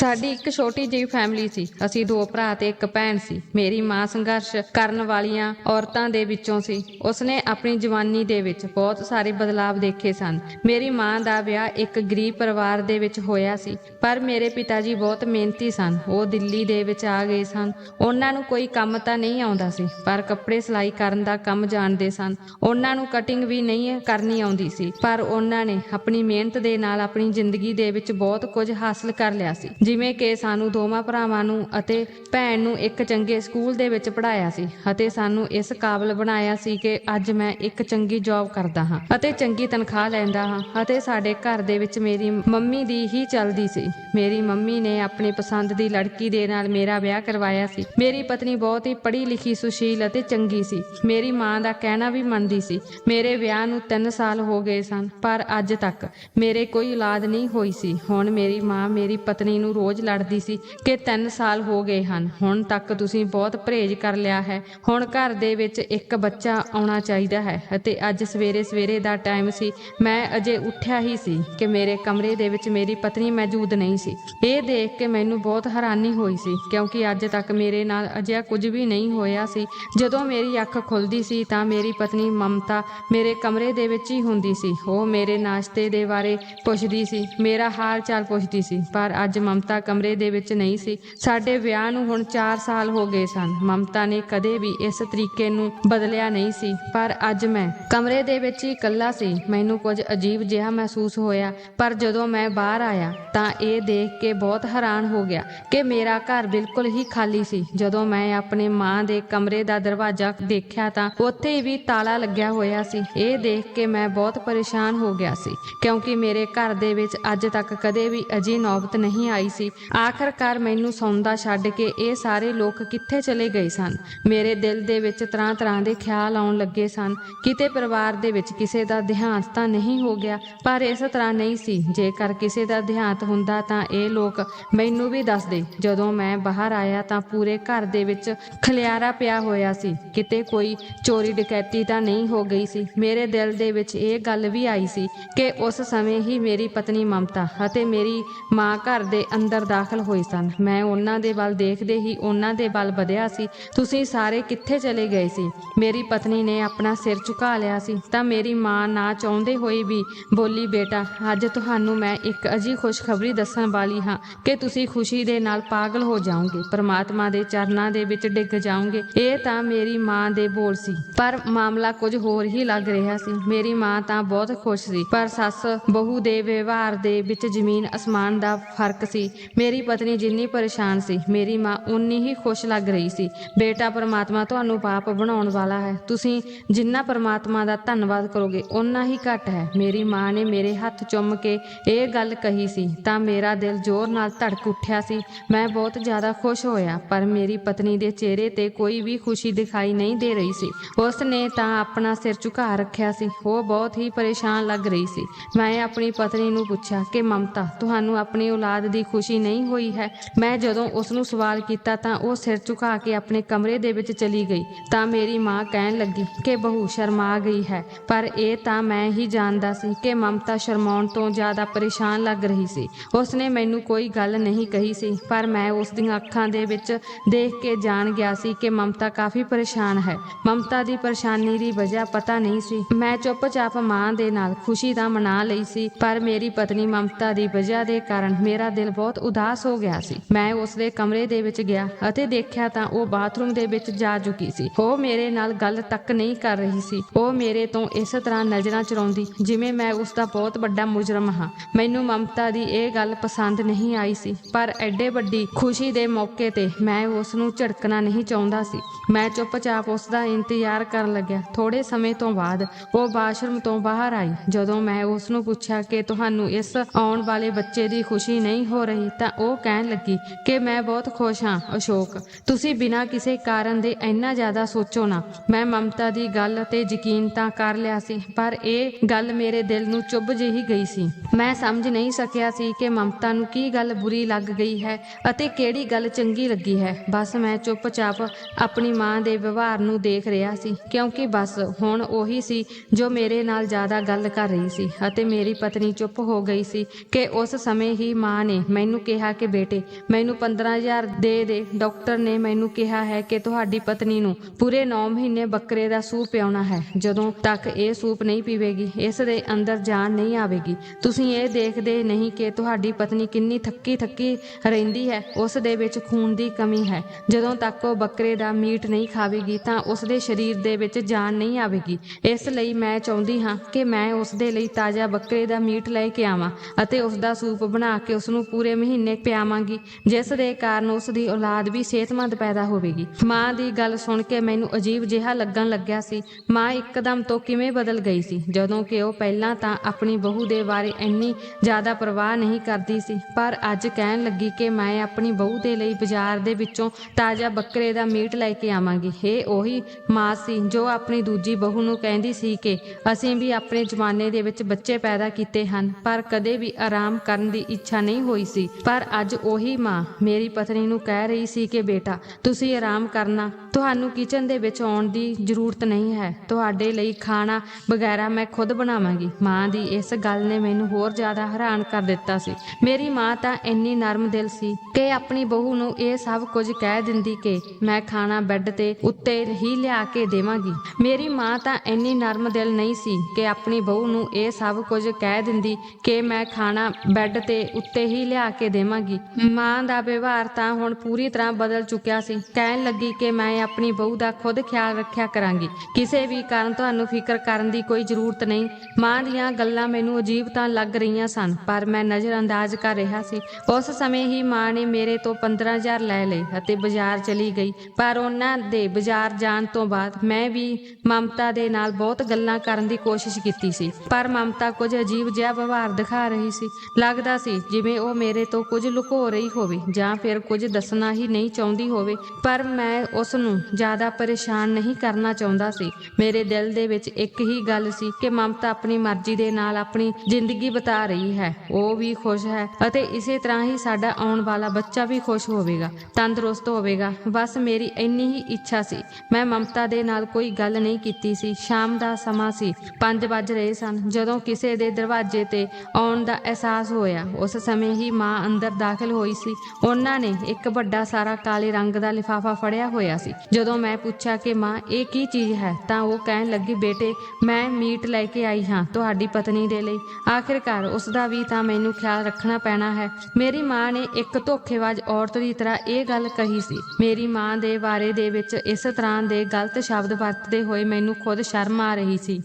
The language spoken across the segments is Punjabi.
ਸਾਡੀ ਇੱਕ ਛੋਟੀ ਜਿਹੀ ਫੈਮਿਲੀ ਸੀ। ਅਸੀਂ ਦੋ ਭਰਾ ਤੇ ਇੱਕ ਭੈਣ ਸੀ। ਮੇਰੀ ਮਾਂ ਸੰਘਰਸ਼ ਕਰਨ ਵਾਲੀਆਂ ਔਰਤਾਂ ਦੇ ਵਿੱਚੋਂ ਸੀ। ਉਸਨੇ ਆਪਣੀ ਜਵਾਨੀ ਦੇ ਵਿੱਚ ਬਹੁਤ ਸਾਰੇ ਬਦਲਾਵ ਦੇਖੇ ਸਨ। ਮੇਰੀ ਮਾਂ ਦਾ ਵਿਆਹ ਇੱਕ ਗਰੀਬ ਪਰਿਵਾਰ ਦੇ ਵਿੱਚ ਹੋਇਆ ਸੀ। ਪਰ ਮੇਰੇ ਪਿਤਾ ਜੀ ਬਹੁਤ ਮਿਹਨਤੀ ਸਨ। ਉਹ ਦਿੱਲੀ ਦੇ ਵਿੱਚ ਆ ਗਏ ਸਨ। ਉਹਨਾਂ ਨੂੰ ਕੋਈ ਕੰਮ ਤਾਂ ਨਹੀਂ ਆਉਂਦਾ ਸੀ, ਪਰ ਕੱਪੜੇ ਸਿਲਾਈ ਕਰਨ ਦਾ ਕੰਮ ਜਾਣਦੇ ਸਨ। ਉਹਨਾਂ ਨੂੰ ਕਟਿੰਗ ਵੀ ਨਹੀਂ ਕਰਨੀ ਆਉਂਦੀ ਸੀ। ਪਰ ਉਹਨਾਂ ਨੇ ਆਪਣੀ ਮਿਹਨਤ ਦੇ ਨਾਲ ਆਪਣੀ ਜ਼ਿੰਦਗੀ ਦੇ ਵਿੱਚ ਬਹੁਤ ਕੁਝ ਹਾਸਲ ਕਰ ਲਿਆ ਸੀ। ਜਿਵੇਂ ਕਿ ਸਾਨੂੰ ਦੋਵਾਂ ਭਰਾਵਾਂ ਨੂੰ ਅਤੇ ਭੈਣ ਨੂੰ ਇੱਕ ਚੰਗੇ ਸਕੂਲ ਦੇ ਵਿੱਚ ਪੜ੍ਹਾਇਆ ਸੀ ਅਤੇ ਸਾਨੂੰ ਇਸ ਕਾਬਲ ਬਣਾਇਆ ਸੀ ਕਿ ਅੱਜ ਮੈਂ ਇੱਕ ਚੰਗੀ ਜੌਬ ਕਰਦਾ ਹਾਂ ਅਤੇ ਚੰਗੀ ਤਨਖਾਹ ਲੈਂਦਾ ਹਾਂ ਅਤੇ ਸਾਡੇ ਘਰ ਦੇ ਵਿੱਚ ਮੇਰੀ ਮੰਮੀ ਦੀ ਹੀ ਚੱਲਦੀ ਸੀ। ਮੇਰੀ ਮੰਮੀ ਨੇ ਆਪਣੀ ਪਸੰਦ ਦੀ ਲੜਕੀ ਦੇ ਨਾਲ ਮੇਰਾ ਵਿਆਹ ਕਰਵਾਇਆ ਸੀ। ਮੇਰੀ ਪਤਨੀ ਬਹੁਤ ਹੀ ਪੜ੍ਹੀ ਲਿਖੀ, ਸੁਸ਼ੀਲ ਅਤੇ ਚੰਗੀ ਸੀ। ਮੇਰੀ ਮਾਂ ਦਾ ਕਹਿਣਾ ਵੀ ਮੰਨਦੀ ਸੀ, ਮੇਰੇ ਵਿਆਹ ਨੂੰ 3 ਸਾਲ ਹੋ ਗਏ ਸਨ, ਪਰ ਅੱਜ ਤੱਕ ਮੇਰੇ ਕੋਈ ਔਲਾਦ ਨਹੀਂ ਹੋਈ ਸੀ। ਹੁਣ ਮੇਰੀ ਮਾਂ ਮੇਰੀ ਪਤਨੀ ਨੂੰ ਰੋਜ਼ ਲੜਦੀ ਸੀ ਕਿ 3 ਸਾਲ ਹੋ ਗਏ ਹਨ। ਹੁਣ ਤੱਕ ਤੁਸੀਂ ਬਹੁਤ ਪਰਹੇਜ਼ ਕਰ ਲਿਆ ਹੈ। ਹੁਣ ਘਰ ਦੇ ਵਿੱਚ ਇੱਕ ਬੱਚਾ ਆਉਣਾ ਚਾਹੀਦਾ ਹੈ ਅਤੇ ਅੱਜ ਸਵੇਰੇ ਸਵੇਰੇ ਦਾ ਟਾਈਮ ਸੀ। ਮੈਂ ਅਜੇ ਉੱਠਿਆ ਹੀ ਸੀ ਕਿ ਮੇਰੇ ਕਮਰੇ ਦੇ ਵਿੱਚ ਮੇਰੀ ਪਤਨੀ ਮੌਜੂਦ ਨਹੀਂ ਸੀ। ਇਹ ਦੇਖ ਕੇ ਮੈਨੂੰ ਬਹੁਤ ਹੈਰਾਨੀ ਹੋਈ ਸੀ ਕਿਉਂਕਿ ਅੱਜ ਤੱਕ ਮੇਰੇ ਨਾਲ ਅਜਿਹਾ ਕੁਝ ਵੀ ਨਹੀਂ ਹੋਇਆ ਸੀ। ਜਦੋਂ ਮੇਰੀ ਅੱਖ ਖੁੱਲਦੀ ਸੀ ਤਾਂ ਮੇਰੀ ਪਤਨੀ ਮਮਤਾ ਮੇਰੇ ਕਮਰੇ ਦੇ ਵਿੱਚ ਹੀ ਹੁੰਦੀ ਸੀ। ਉਹ ਮੇਰੇ ਨਾਸ਼ਤੇ ਦੇ ਬਾਰੇ ਪੁੱਛਦੀ ਸੀ। ਮੇਰਾ ਹਾਲ ਚਾਲ ਪੁੱਛਦੀ ਸੀ। ਪਰ ਅੱਜ ਮਮਤਾ ਮਮਤਾ ਕਮਰੇ ਦੇ ਵਿੱਚ ਨਹੀਂ ਸੀ। ਸਾਡੇ ਵਿਆਹ ਨੂੰ ਹੁਣ 4 ਸਾਲ ਹੋ ਗਏ ਸਨ। ਮਮਤਾ ਨੇ ਕਦੇ ਵੀ ਇਸ ਤਰੀਕੇ ਨੂੰ ਬਦਲਿਆ ਨਹੀਂ ਸੀ। ਪਰ ਅੱਜ ਮੈਂ ਕਮਰੇ ਦੇ ਵਿੱਚ ਹੀ ਇਕੱਲਾ ਸੀ। ਮੈਨੂੰ ਕੁਝ ਅਜੀਬ ਜਿਹਾ ਮਹਿਸੂਸ ਹੋਇਆ। ਪਰ ਜਦੋਂ ਮੈਂ ਬਾਹਰ ਆਇਆ, ਤਾਂ ਇਹ ਦੇਖ ਕੇ ਬਹੁਤ ਹੈਰਾਨ ਹੋ ਗਿਆ ਕਿ ਮੇਰਾ ਘਰ ਬਿਲਕੁਲ ਹੀ ਖਾਲੀ ਸੀ। ਜਦੋਂ ਮੈਂ ਆਪਣੇ ਮਾਂ ਦੇ ਕਮਰੇ ਦਾ ਦਰਵਾਜ਼ਾ ਦੇਖਿਆ, ਤਾਂ ਉੱਥੇ ਵੀ ਤਾਲਾ ਲੱਗਿਆ ਹੋਇਆ ਸੀ। ਇਹ ਦੇਖ ਕੇ ਮੈਂ ਬਹੁਤ ਪਰੇਸ਼ਾਨ ਹੋ ਗਿਆ ਸੀ, ਕਿਉਂਕਿ ਮੇਰੇ ਘਰ ਦੇ ਵਿੱਚ ਅੱਜ ਤੱਕ ਕਦੇ ਵੀ ਅਜੀ ਨੌਬਤ ਨਹੀਂ ਆਈ ਸੀ। ਆਖਰਕਾਰ ਮੈਨੂੰ ਸੌਂਦਾ ਛੱਡ ਕੇ ਇਹ ਸਾਰੇ ਲੋਕ ਕਿੱਥੇ ਚਲੇ ਗਏ ਸਨ? ਮੇਰੇ ਦਿਲ ਦੇ ਵਿੱਚ ਤਰ੍ਹਾਂ ਤਰ੍ਹਾਂ ਦੇ ਖਿਆਲ ਆਉਣ ਲੱਗੇ ਸਨ। ਕਿਤੇ ਪਰਿਵਾਰ ਦੇ ਵਿੱਚ ਕਿਸੇ ਦਾ ਦੇਹਾਂਤ ਤਾਂ ਨਹੀਂ ਹੋ ਗਿਆ, ਪਰ ਇਸ ਤਰ੍ਹਾਂ ਨਹੀਂ ਸੀ। ਜੇਕਰ ਕਿਸੇ ਦਾ ਦੇਹਾਂਤ ਹੁੰਦਾ ਤਾਂ ਇਹ ਲੋਕ ਮੈਨੂੰ ਵੀ ਦੱਸਦੇ। ਜਦੋਂ ਮੈਂ ਬਾਹਰ ਆਇਆ ਤਾਂ ਪੂਰੇ ਘਰ ਦੇ ਵਿੱਚ ਖਲਿਆਰਾ ਪਿਆ ਹੋਇਆ ਸੀ। ਕਿਤੇ ਕੋਈ ਚੋਰੀ ਡਕੈਤੀ ਤਾਂ ਨਹੀਂ ਹੋ ਗਈ ਸੀ। ਮੇਰੇ ਦਿਲ ਦੇ ਵਿੱਚ ਇਹ ਗੱਲ ਵੀ ਆਈ ਸੀ ਕਿ ਉਸ ਸਮੇਂ ਹੀ ਮੇਰੀ ਪਤਨੀ ਮਮਤਾ ਅਤੇ ਮੇਰੀ ਮਾਂ ਘਰ ਦੇ ਅੰਦਰ ਦਾਖਲ ਹੋਏ ਸਨ। ਮੈਂ ਉਹਨਾਂ ਦੇ ਵੱਲ ਦੇਖਦੇ ਹੀ ਉਹਨਾਂ ਦੇ ਵੱਲ ਵਧਿਆ ਸੀ। ਤੁਸੀਂ ਸਾਰੇ ਕਿੱਥੇ ਚਲੇ ਗਏ ਸੀ? ਮੇਰੀ ਪਤਨੀ ਨੇ ਆਪਣਾ ਸਿਰ ਝੁਕਾ ਲਿਆ ਸੀ। ਤਾਂ ਮੇਰੀ ਮਾਂ ਨਾ ਚਾਹੁੰਦੇ ਹੋਏ ਵੀ ਬੋਲੀ, ਬੇਟਾ, ਅੱਜ ਤੁਹਾਨੂੰ ਮੈਂ ਇੱਕ ਅਜੀ ਖੁਸ਼ਖਬਰੀ ਦੱਸਣ ਵਾਲੀ ਹਾਂ ਕਿ ਤੁਸੀਂ ਖੁਸ਼ੀ ਦੇ ਨਾਲ ਪਾਗਲ ਹੋ ਜਾਓਗੇ। ਪਰਮਾਤਮਾ ਦੇ ਚਰਨਾਂ ਦੇ ਵਿੱਚ ਡਿੱਗ ਜਾਓਗੇ। ਇਹ ਤਾਂ ਮੇਰੀ ਮਾਂ ਦੇ ਬੋਲ ਸੀ। ਪਰ ਮਾਮਲਾ ਕੁਝ ਹੋਰ ਹੀ ਲੱਗ ਰਿਹਾ ਸੀ। ਮੇਰੀ ਮਾਂ ਤਾਂ ਬਹੁਤ ਖੁਸ਼ ਸੀ। ਪਰ ਸੱਸ, ਬਹੂ ਦੇ ਵਿਵਹਾਰ ਦੇ ਵਿੱਚ ਜ਼ਮੀਨ ਅਸਮਾਨ ਦਾ ਫ਼ਰਕ ਸੀ। ਮੇਰੀ ਪਤਨੀ ਜਿੰਨੀ ਪਰੇਸ਼ਾਨ ਸੀ, ਮੇਰੀ ਮਾਂ ਉਨੀ ਹੀ ਖੁਸ਼ ਲੱਗ ਰਹੀ ਸੀ। ਬੇਟਾ ਪਰਮਾਤਮਾ ਤੁਹਾਨੂੰ ਪਾਪ ਬਣਾਉਣ ਵਾਲਾ ਹੈ। ਤੁਸੀਂ ਜਿੰਨਾ ਪਰਮਾਤਮਾ ਦਾ ਧੰਨਵਾਦ ਕਰੋਗੇ, ਓਨਾ ਹੀ ਘੱਟ ਹੈ। ਮੇਰੀ ਮਾਂ ਨੇ ਮੇਰੇ ਹੱਥ ਚੁੰਮ ਕੇ ਇਹ ਗੱਲ ਕਹੀ ਸੀ, ਤਾਂ ਮੇਰਾ ਦਿਲ ਜ਼ੋਰ ਨਾਲ ਧੜਕ ਉੱਠਿਆ ਸੀ। ਮੈਂ ਬਹੁਤ ਜ਼ਿਆਦਾ ਖੁਸ਼ ਹੋਇਆ, ਪਰ ਮੇਰੀ ਪਤਨੀ ਦੇ ਚਿਹਰੇ ਤੇ ਕੋਈ ਵੀ ਖੁਸ਼ੀ ਦਿਖਾਈ ਨਹੀਂ ਦੇ ਰਹੀ ਸੀ। ਉਸ ਨੇ ਤਾਂ ਆਪਣਾ ਸਿਰ ਝੁਕਾ ਰੱਖਿਆ ਸੀ। ਉਹ ਬਹੁਤ ਹੀ ਪਰੇਸ਼ਾਨ ਲੱਗ ਰਹੀ ਸੀ। ਮੈਂ ਆਪਣੀ ਪਤਨੀ ਨੂੰ ਪੁੱਛਿਆ ਕਿ, ਮਮਤਾ, ਤੁਹਾਨੂੰ ਆਪਣੀ ਔਲਾਦ ਦੀ ਖੁਸ਼ੀ ਖੁਸ਼ੀ ਨਹੀਂ ਹੋਈ ਹੈ। ਮੈਂ ਜਦੋਂ ਉਸ ਨੂੰ ਸਵਾਲ ਕੀਤਾ ਤਾਂ ਉਹ ਸਿਰ ਝੁਕਾ ਕੇ ਆਪਣੇ ਕਮਰੇ ਦੇ ਵਿੱਚ ਚਲੀ ਗਈ। ਤਾਂ ਮੇਰੀ ਮਾਂ ਕਹਿਣ ਲੱਗੀ ਕਿ ਬਹੂ ਸ਼ਰਮਾ ਗਈ ਹੈ। ਪਰ ਇਹ ਤਾਂ ਮੈਂ ਹੀ ਜਾਣਦਾ ਸੀ ਕਿ ਮਮਤਾ ਸ਼ਰਮਾਉਣ ਤੋਂ ਜ਼ਿਆਦਾ ਪਰੇਸ਼ਾਨ ਲੱਗ ਰਹੀ ਸੀ। ਉਸ ਨੇ ਮੈਨੂੰ ਕੋਈ ਗੱਲ ਨਹੀਂ ਕਹੀ ਸੀ, ਪਰ ਮੈਂ ਉਸ ਦੀਆਂ ਅੱਖਾਂ ਦੇ ਵਿੱਚ ਦੇਖ ਕੇ ਜਾਣ ਗਿਆ ਸੀ ਕਿ ਮਮਤਾ ਕਾਫੀ ਪਰੇਸ਼ਾਨ ਹੈ। ਮਮਤਾ ਦੀ ਪਰੇਸ਼ਾਨੀ ਦੀ ਵਜ੍ਹਾ ਪਤਾ ਨਹੀਂ ਸੀ। ਮੈਂ ਚੁੱਪਚਾਪ ਮਾਂ ਦੇ ਨਾਲ ਖੁਸ਼ੀ ਦਾ ਮਨਾ ਲਈ ਸੀ, ਪਰ ਮੇਰੀ ਪਤਨੀ ਮਮਤਾ ਦੀ ਵਜ੍ਹਾ ਦੇ ਕਾਰਨ ਮੇਰਾ ਦਿਲ ਬਹੁਤ ਬਹੁਤ ਉਦਾਸ ਹੋ ਗਿਆ ਸੀ। ਮੈਂ ਉਸ ਦੇ ਕਮਰੇ ਦੇ ਵਿੱਚ ਗਿਆ ਅਤੇ ਦੇਖਿਆ ਤਾਂ ਉਹ ਬਾਥਰੂਮ ਦੇ ਵਿੱਚ ਜਾ ਚੁੱਕੀ ਸੀ। ਉਹ ਮੇਰੇ ਨਾਲ ਗੱਲ ਤੱਕ ਨਹੀਂ ਕਰ ਰਹੀ ਸੀ। ਉਹ ਮੇਰੇ ਤੋਂ ਇਸ ਤਰ੍ਹਾਂ ਨਜ਼ਰਾਂ ਚੁਰਾਉਂਦੀ, ਜਿਵੇਂ ਮੈਂ ਉਸ ਦਾ ਬਹੁਤ ਵੱਡਾ ਮੁਜਰਮ ਹਾਂ। ਮੈਨੂੰ ਮਮਤਾ ਦੀ ਇਹ ਗੱਲ ਪਸੰਦ ਨਹੀਂ ਆਈ ਸੀ, ਪਰ ਐਡੇ ਵੱਡੀ ਖੁਸ਼ੀ ਦੇ ਮੌਕੇ ਤੇ ਮੈਂ ਉਸ ਨੂੰ ਝੜਕਣਾ ਨਹੀਂ ਚਾਹੁੰਦਾ ਸੀ। ਮੈਂ ਚੁੱਪਚਾਪ ਉਸ ਦਾ ਇੰਤਜ਼ਾਰ ਕਰਨ ਲੱਗਿਆ। ਥੋੜੇ ਸਮੇਂ ਤੋਂ ਬਾਅਦ ਉਹ ਬਾਥਰੂਮ ਤੋਂ ਬਾਹਰ ਆਈ। ਜਦੋਂ ਮੈਂ ਉਸ ਨੂੰ ਪੁੱਛਿਆ ਕਿ ਤੁਹਾਨੂੰ ਇਸ ਆਉਣ ਵਾਲੇ ਬੱਚੇ ਦੀ ਖੁਸ਼ੀ ਨਹੀਂ ਹੋ ਰਹੀ ਤਾਂ ਉਹ ਕਹਿਣ ਲੱਗੀ ਕਿ ਮੈਂ ਬਹੁਤ ਖੁਸ਼ ਹਾਂ, ਅਸ਼ੋਕ। ਤੁਸੀਂ ਬਿਨਾਂ ਕਿਸੇ ਕਾਰਨ ਦੇ ਇੰਨਾ ਜ਼ਿਆਦਾ ਸੋਚੋ ਨਾ। ਮੈਂ ਮਮਤਾ ਦੀ ਗੱਲ ਤੇ ਯਕੀਨ ਤਾਂ ਕਰ ਲਿਆ ਸੀ, ਪਰ ਇਹ ਗੱਲ ਮੇਰੇ ਦਿਲ ਨੂੰ ਚੁੱਭ ਜਿਹੀ ਗਈ ਸੀ। ਮੈਂ ਸਮਝ ਨਹੀਂ ਸਕਿਆ ਸੀ ਕਿ ਮਮਤਾ ਨੂੰ ਕੀ ਗੱਲ ਬੁਰੀ ਲੱਗ ਗਈ ਹੈ ਅਤੇ ਕਿਹੜੀ ਗੱਲ ਚੰਗੀ ਲੱਗੀ ਹੈ। ਬਸ ਮੈਂ ਚੁੱਪਚਾਪ ਆਪਣੀ ਮਾਂ ਦੇ ਵਿਵਹਾਰ ਨੂੰ ਦੇਖ ਰਿਹਾ ਸੀ, ਕਿਉਂਕਿ ਬਸ ਹੁਣ ਉਹੀ ਸੀ ਜੋ ਮੇਰੇ ਨਾਲ ਜ਼ਿਆਦਾ ਗੱਲ ਕਰ ਰਹੀ ਸੀ ਅਤੇ ਮੇਰੀ ਪਤਨੀ ਚੁੱਪ ਹੋ ਗਈ ਸੀ ਕਿ ਉਸ ਸਮੇਂ ਹੀ ਮਾਂ ਨੇ ਮੈਨੂੰ ਮੈਨੂੰ ਕਿਹਾ ਕਿ ਬੇਟੇ, ਮੈਨੂੰ 15000 ਦੇ ਦੇ। ਡਾਕਟਰ ਨੇ ਮੈਨੂੰ ਕਿਹਾ ਹੈ ਕਿ ਤੁਹਾਡੀ ਪਤਨੀ ਨੂੰ ਪੂਰੇ 9 ਮਹੀਨੇ ਬੱਕਰੇ ਦਾ ਸੂਪ ਪਿਆਉਣਾ ਹੈ। ਜਦੋਂ ਤੱਕ ਇਹ ਸੂਪ ਨਹੀਂ ਪੀਵੇਗੀ, ਇਸ ਦੇ ਅੰਦਰ ਜਾਨ ਨਹੀਂ ਆਵੇਗੀ। ਤੁਸੀਂ ਇਹ ਦੇਖਦੇ ਨਹੀਂ ਕਿ ਤੁਹਾਡੀ ਪਤਨੀ ਕਿੰਨੀ ਥੱਕੀ ਥੱਕੀ ਰਹਿੰਦੀ ਹੈ, ਉਸ ਦੇ ਵਿੱਚ ਖੂਨ ਦੀ ਕਮੀ ਹੈ। ਜਦੋਂ ਤੱਕ ਉਹ ਬੱਕਰੇ ਦਾ ਮੀਟ ਨਹੀਂ ਖਾਵੇਗੀ, ਤਾਂ ਉਸ ਦੇ ਸਰੀਰ ਦੇ ਵਿੱਚ ਜਾਨ ਨਹੀਂ ਆਵੇਗੀ। ਇਸ ਲਈ ਮੈਂ ਚਾਹੁੰਦੀ ਹਾਂ ਕਿ ਮੈਂ ਉਸ ਦੇ ਲਈ ਤਾਜ਼ਾ ਬੱਕਰੇ ਦਾ ਮੀਟ ਲੈ ਕੇ ਆਵਾਂ ਅਤੇ ਉਸ ਦਾ ਸੂਪ ਬਣਾ ਕੇ ਉਸ ਨੂੰ ਪੂਰੇ ਮਹੀਨੇ ਪਿਆਵਾਂਗੀ, ਜਿਸ ਦੇ ਕਾਰਨ ਉਸ ਦੀ ਔਲਾਦ ਵੀ ਸਿਹਤਮੰਦ ਪੈਦਾ ਹੋਵੇਗੀ। ਮਾਂ ਦੀ ਗੱਲ ਸੁਣ ਕੇ ਮੈਨੂੰ ਅਜੀਬ ਜਿਹਾ ਲੱਗਣ ਲੱਗਿਆ ਸੀ। ਮਾਂ ਇੱਕਦਮ ਤੋਂ ਕਿਵੇਂ ਬਦਲ ਗਈ ਸੀ? ਜਦੋਂ ਕਿ ਉਹ ਪਹਿਲਾਂ ਤਾਂ ਆਪਣੀ ਬਹੂ ਦੇ ਬਾਰੇ ਇੰਨੀ ਜ਼ਿਆਦਾ ਪਰਵਾਹ ਨਹੀਂ ਕਰਦੀ ਸੀ, ਪਰ ਅੱਜ ਕਹਿਣ ਲੱਗੀ ਕਿ ਮੈਂ ਆਪਣੀ ਬਹੂ ਦੇ ਲਈ ਬਾਜ਼ਾਰ ਦੇ ਵਿੱਚੋਂ ਤਾਜ਼ਾ ਬੱਕਰੇ ਦਾ ਮੀਟ ਲੈ ਕੇ ਆਵਾਂਗੀ। ਇਹ ਉਹੀ ਮਾਂ ਸੀ ਜੋ ਆਪਣੀ ਦੂਜੀ ਬਹੂ ਨੂੰ ਕਹਿੰਦੀ ਸੀ ਕਿ ਅਸੀਂ ਵੀ ਆਪਣੇ ਜਮਾਨੇ ਦੇ ਵਿੱਚ ਬੱਚੇ ਪੈਦਾ ਕੀਤੇ ਹਨ, ਪਰ ਕਦੇ ਵੀ ਆਰਾਮ ਕਰਨ ਦੀ ਇੱਛਾ ਨਹੀਂ ਹੋਈ ਸੀ। ਪਰ ਅੱਜ ਉਹੀ ਮਾਂ ਮੇਰੀ ਪਤਨੀ ਨੂੰ ਕਹਿ ਰਹੀ ਸੀ ਕਿ ਬੇਟਾ, ਤੁਸੀਂ ਆਰਾਮ ਕਰਨਾ। ਤੁਹਾਨੂੰ ਕਿਚਨ ਦੇ ਵਿੱਚ ਆਉਣ ਦੀ ਜ਼ਰੂਰਤ ਨਹੀਂ ਹੈ। ਤੁਹਾਡੇ ਲਈ ਖਾਣਾ ਵਗੈਰਾ ਮੈਂ ਖੁਦ ਬਣਾਵਾਂਗੀ। ਮਾਂ ਦੀ ਇਸ ਗੱਲ ਨੇ ਮੈਨੂੰ ਹੋਰ ਜ਼ਿਆਦਾ ਹੈਰਾਨ ਕਰ ਦਿੱਤਾ ਸੀ। ਮੇਰੀ ਮਾਂ ਤਾਂ ਇੰਨੀ ਨਰਮ ਦਿਲ ਸੀ ਕਿ ਆਪਣੀ ਬਹੂ ਨੂੰ ਇਹ ਸਭ ਕੁਝ ਕਹਿ ਦਿੰਦੀ ਕਿ ਮੈਂ ਖਾਣਾ ਬੈੱਡ ਤੇ ਉੱਤੇ ਹੀ ਲਿਆ ਕੇ ਦੇਵਾਂਗੀ। ਮੇਰੀ ਮਾਂ ਤਾਂ ਇੰਨੀ ਨਰਮ ਦਿਲ ਨਹੀਂ ਸੀ ਕਿ ਆਪਣੀ ਬਹੂ ਨੂੰ ਇਹ ਸਭ ਕੁਝ ਕਹਿ ਦਿੰਦੀ ਕਿ ਮੈਂ ਖਾਣਾ ਬੈੱਡ ਤੇ ਉੱਤੇ ਹੀ ਲਿਆ ਕੇ ਦੇਵਾਂਗੀ। ਮਾਂ ਦਾ ਵਿਵਹਾਰ ਤਾਂ ਹੁਣ ਪੂਰੀ ਤਰ੍ਹਾਂ ਬਦਲ ਚੁੱਕਿਆ ਸੀ। ਕਹਿਣ ਲੱਗੀ ਕਿ ਮੈਂ ਆਪਣੀ ਬਹੂ ਦਾ ਖੁਦ ਖਿਆਲ ਰੱਖਿਆ ਕਰਾਂਗੀ। ਕਿਸੇ ਵੀ ਕਾਰਨ ਤੁਹਾਨੂੰ ਫਿਕਰ ਕਰਨ ਦੀ ਕੋਈ ਜ਼ਰੂਰਤ ਨਹੀਂ। ਮਾਂ ਦੀਆਂ ਗੱਲਾਂ ਮੈਨੂੰ ਅਜੀਬ ਤਾਂ ਲੱਗ ਰਹੀਆਂ ਸਨ, ਪਰ ਮੈਂ ਨਜ਼ਰਅੰਦਾਜ਼ ਕਰ ਰਿਹਾ ਸੀ। ਉਸ ਸਮੇਂ ਹੀ ਮਾਂ ਨੇ ਮੇਰੇ ਤੋਂ 15000 ਲੈ ਲਏ ਅਤੇ ਬਾਜ਼ਾਰ ਚਲੀ ਗਈ। ਪਰ ਉਹਨਾਂ ਦੇ ਬਾਜ਼ਾਰ ਜਾਣ ਤੋਂ ਬਾਅਦ ਮੈਂ ਵੀ ਮਮਤਾ ਦੇ ਨਾਲ ਬਹੁਤ ਗੱਲਾਂ ਕਰਨ ਦੀ ਕੋਸ਼ਿਸ਼ ਕੀਤੀ ਸੀ। ਪਰ ਮਮਤਾ ਕੁਝ ਅਜੀਬ ਜਿਹਾ ਵਿਵਹਾਰ ਦਿਖਾ ਰਹੀ ਸੀ। ਲੱਗਦਾ ਸੀ ਜਿਵੇਂ ਉਹ ਮੇਰੇ ਤੋਂ ਕੁਝ ਲੁਕੋ ਰਹੀ ਹੋਵੇ ਜਾਂ ਫਿਰ ਕੁਝ ਦੱਸਣਾ ਹੀ ਨਹੀਂ ਚਾਹੁੰਦੀ ਹੋਵੇ, ਪਰ ਮੈਂ ਉਸ ਨੂੰ ਜ਼ਿਆਦਾ ਪਰੇਸ਼ਾਨ ਨਹੀਂ ਕਰਨਾ ਚਾਹੁੰਦਾ ਸੀ। ਮੇਰੇ ਦਿਲ ਦੇ ਵਿੱਚ ਇੱਕ ਹੀ ਗੱਲ ਸੀ ਕਿ ਮਮਤਾ ਆਪਣੀ ਮਰਜ਼ੀ ਦੇ ਨਾਲ ਆਪਣੀ ਜ਼ਿੰਦਗੀ ਬਿਤਾ ਰਹੀ ਹੈ। ਉਹ ਵੀ ਖੁਸ਼ ਹੈ ਅਤੇ ਇਸੇ ਤਰ੍ਹਾਂ ਹੀ ਸਾਡਾ ਆਉਣ ਵਾਲਾ ਬੱਚਾ ਵੀ ਖੁਸ਼ ਹੋਵੇਗਾ, ਤੰਦਰੁਸਤ ਹੋਵੇਗਾ। ਬਸ ਮੇਰੀ ਇੰਨੀ ਹੀ ਇੱਛਾ ਸੀ। ਮੈਂ ਮਮਤਾ ਦੇ ਨਾਲ ਕੋਈ ਗੱਲ ਨਹੀਂ ਕੀਤੀ ਸੀ। ਸ਼ਾਮ ਦਾ ਸਮਾਂ ਸੀ। 5 ਵੱਜ ਰਹੇ ਸਨ। ਜਦੋਂ ਕਿਸੇ ਦੇ ਦਰਵਾਜ਼ੇ ਤੇ ਆਉਣ ਦਾ ਅਹਿਸਾਸ ਹੋਇਆ, ਉਸ ਸਮੇਂ ਹੀ ਮਾਂ ਅੰਦਰ ਦਾਖਲ ਹੋਈ ਸੀ। ਉਹਨਾਂ ਨੇ ਇੱਕ ਵੱਡਾ ਸਾਰਾ ਕਾਲੇ ਰੰਗ ਦਾ ਲਿਫਾਫਾ ਫੜਿਆ ਹੋਇਆ ਸੀ। ਜਦੋਂ ਮੈਂ ਪੁੱਛਿਆ ਕਿ ਮਾਂ, ਇਹ ਕੀ ਚੀਜ਼ ਹੈ? ਤਾਂ ਉਹ ਕਹਿਣ ਲੱਗੀ, ਬੇਟੇ, ਮੈਂ ਮੀਟ ਲੈ ਕੇ ਆਈ ਹਾਂ ਤੁਹਾਡੀ ਪਤਨੀ ਦੇ ਲਈ। ਆਖਿਰਕਾਰ ਉਸ ਦਾ ਵੀ ਤਾਂ ਮੈਨੂੰ ਖਿਆਲ ਰੱਖਣਾ ਪੈਣਾ ਹੈ। ਮੇਰੀ ਮਾਂ ਨੇ ਇੱਕ ਧੋਖੇਬਾਜ਼ ਔਰਤ ਦੀ ਤਰ੍ਹਾਂ ਇਹ ਗੱਲ ਕਹੀ ਸੀ। ਮੇਰੀ ਮਾਂ ਦੇ ਬਾਰੇ ਦੇ ਵਿੱਚ ਇਸ ਤਰ੍ਹਾਂ ਦੇ ਗਲਤ ਸ਼ਬਦ ਵਰਤਦੇ ਹੋਏ ਮੈਨੂੰ ਖੁਦ ਸ਼ਰਮ ਆ ਰਹੀ ਸੀ।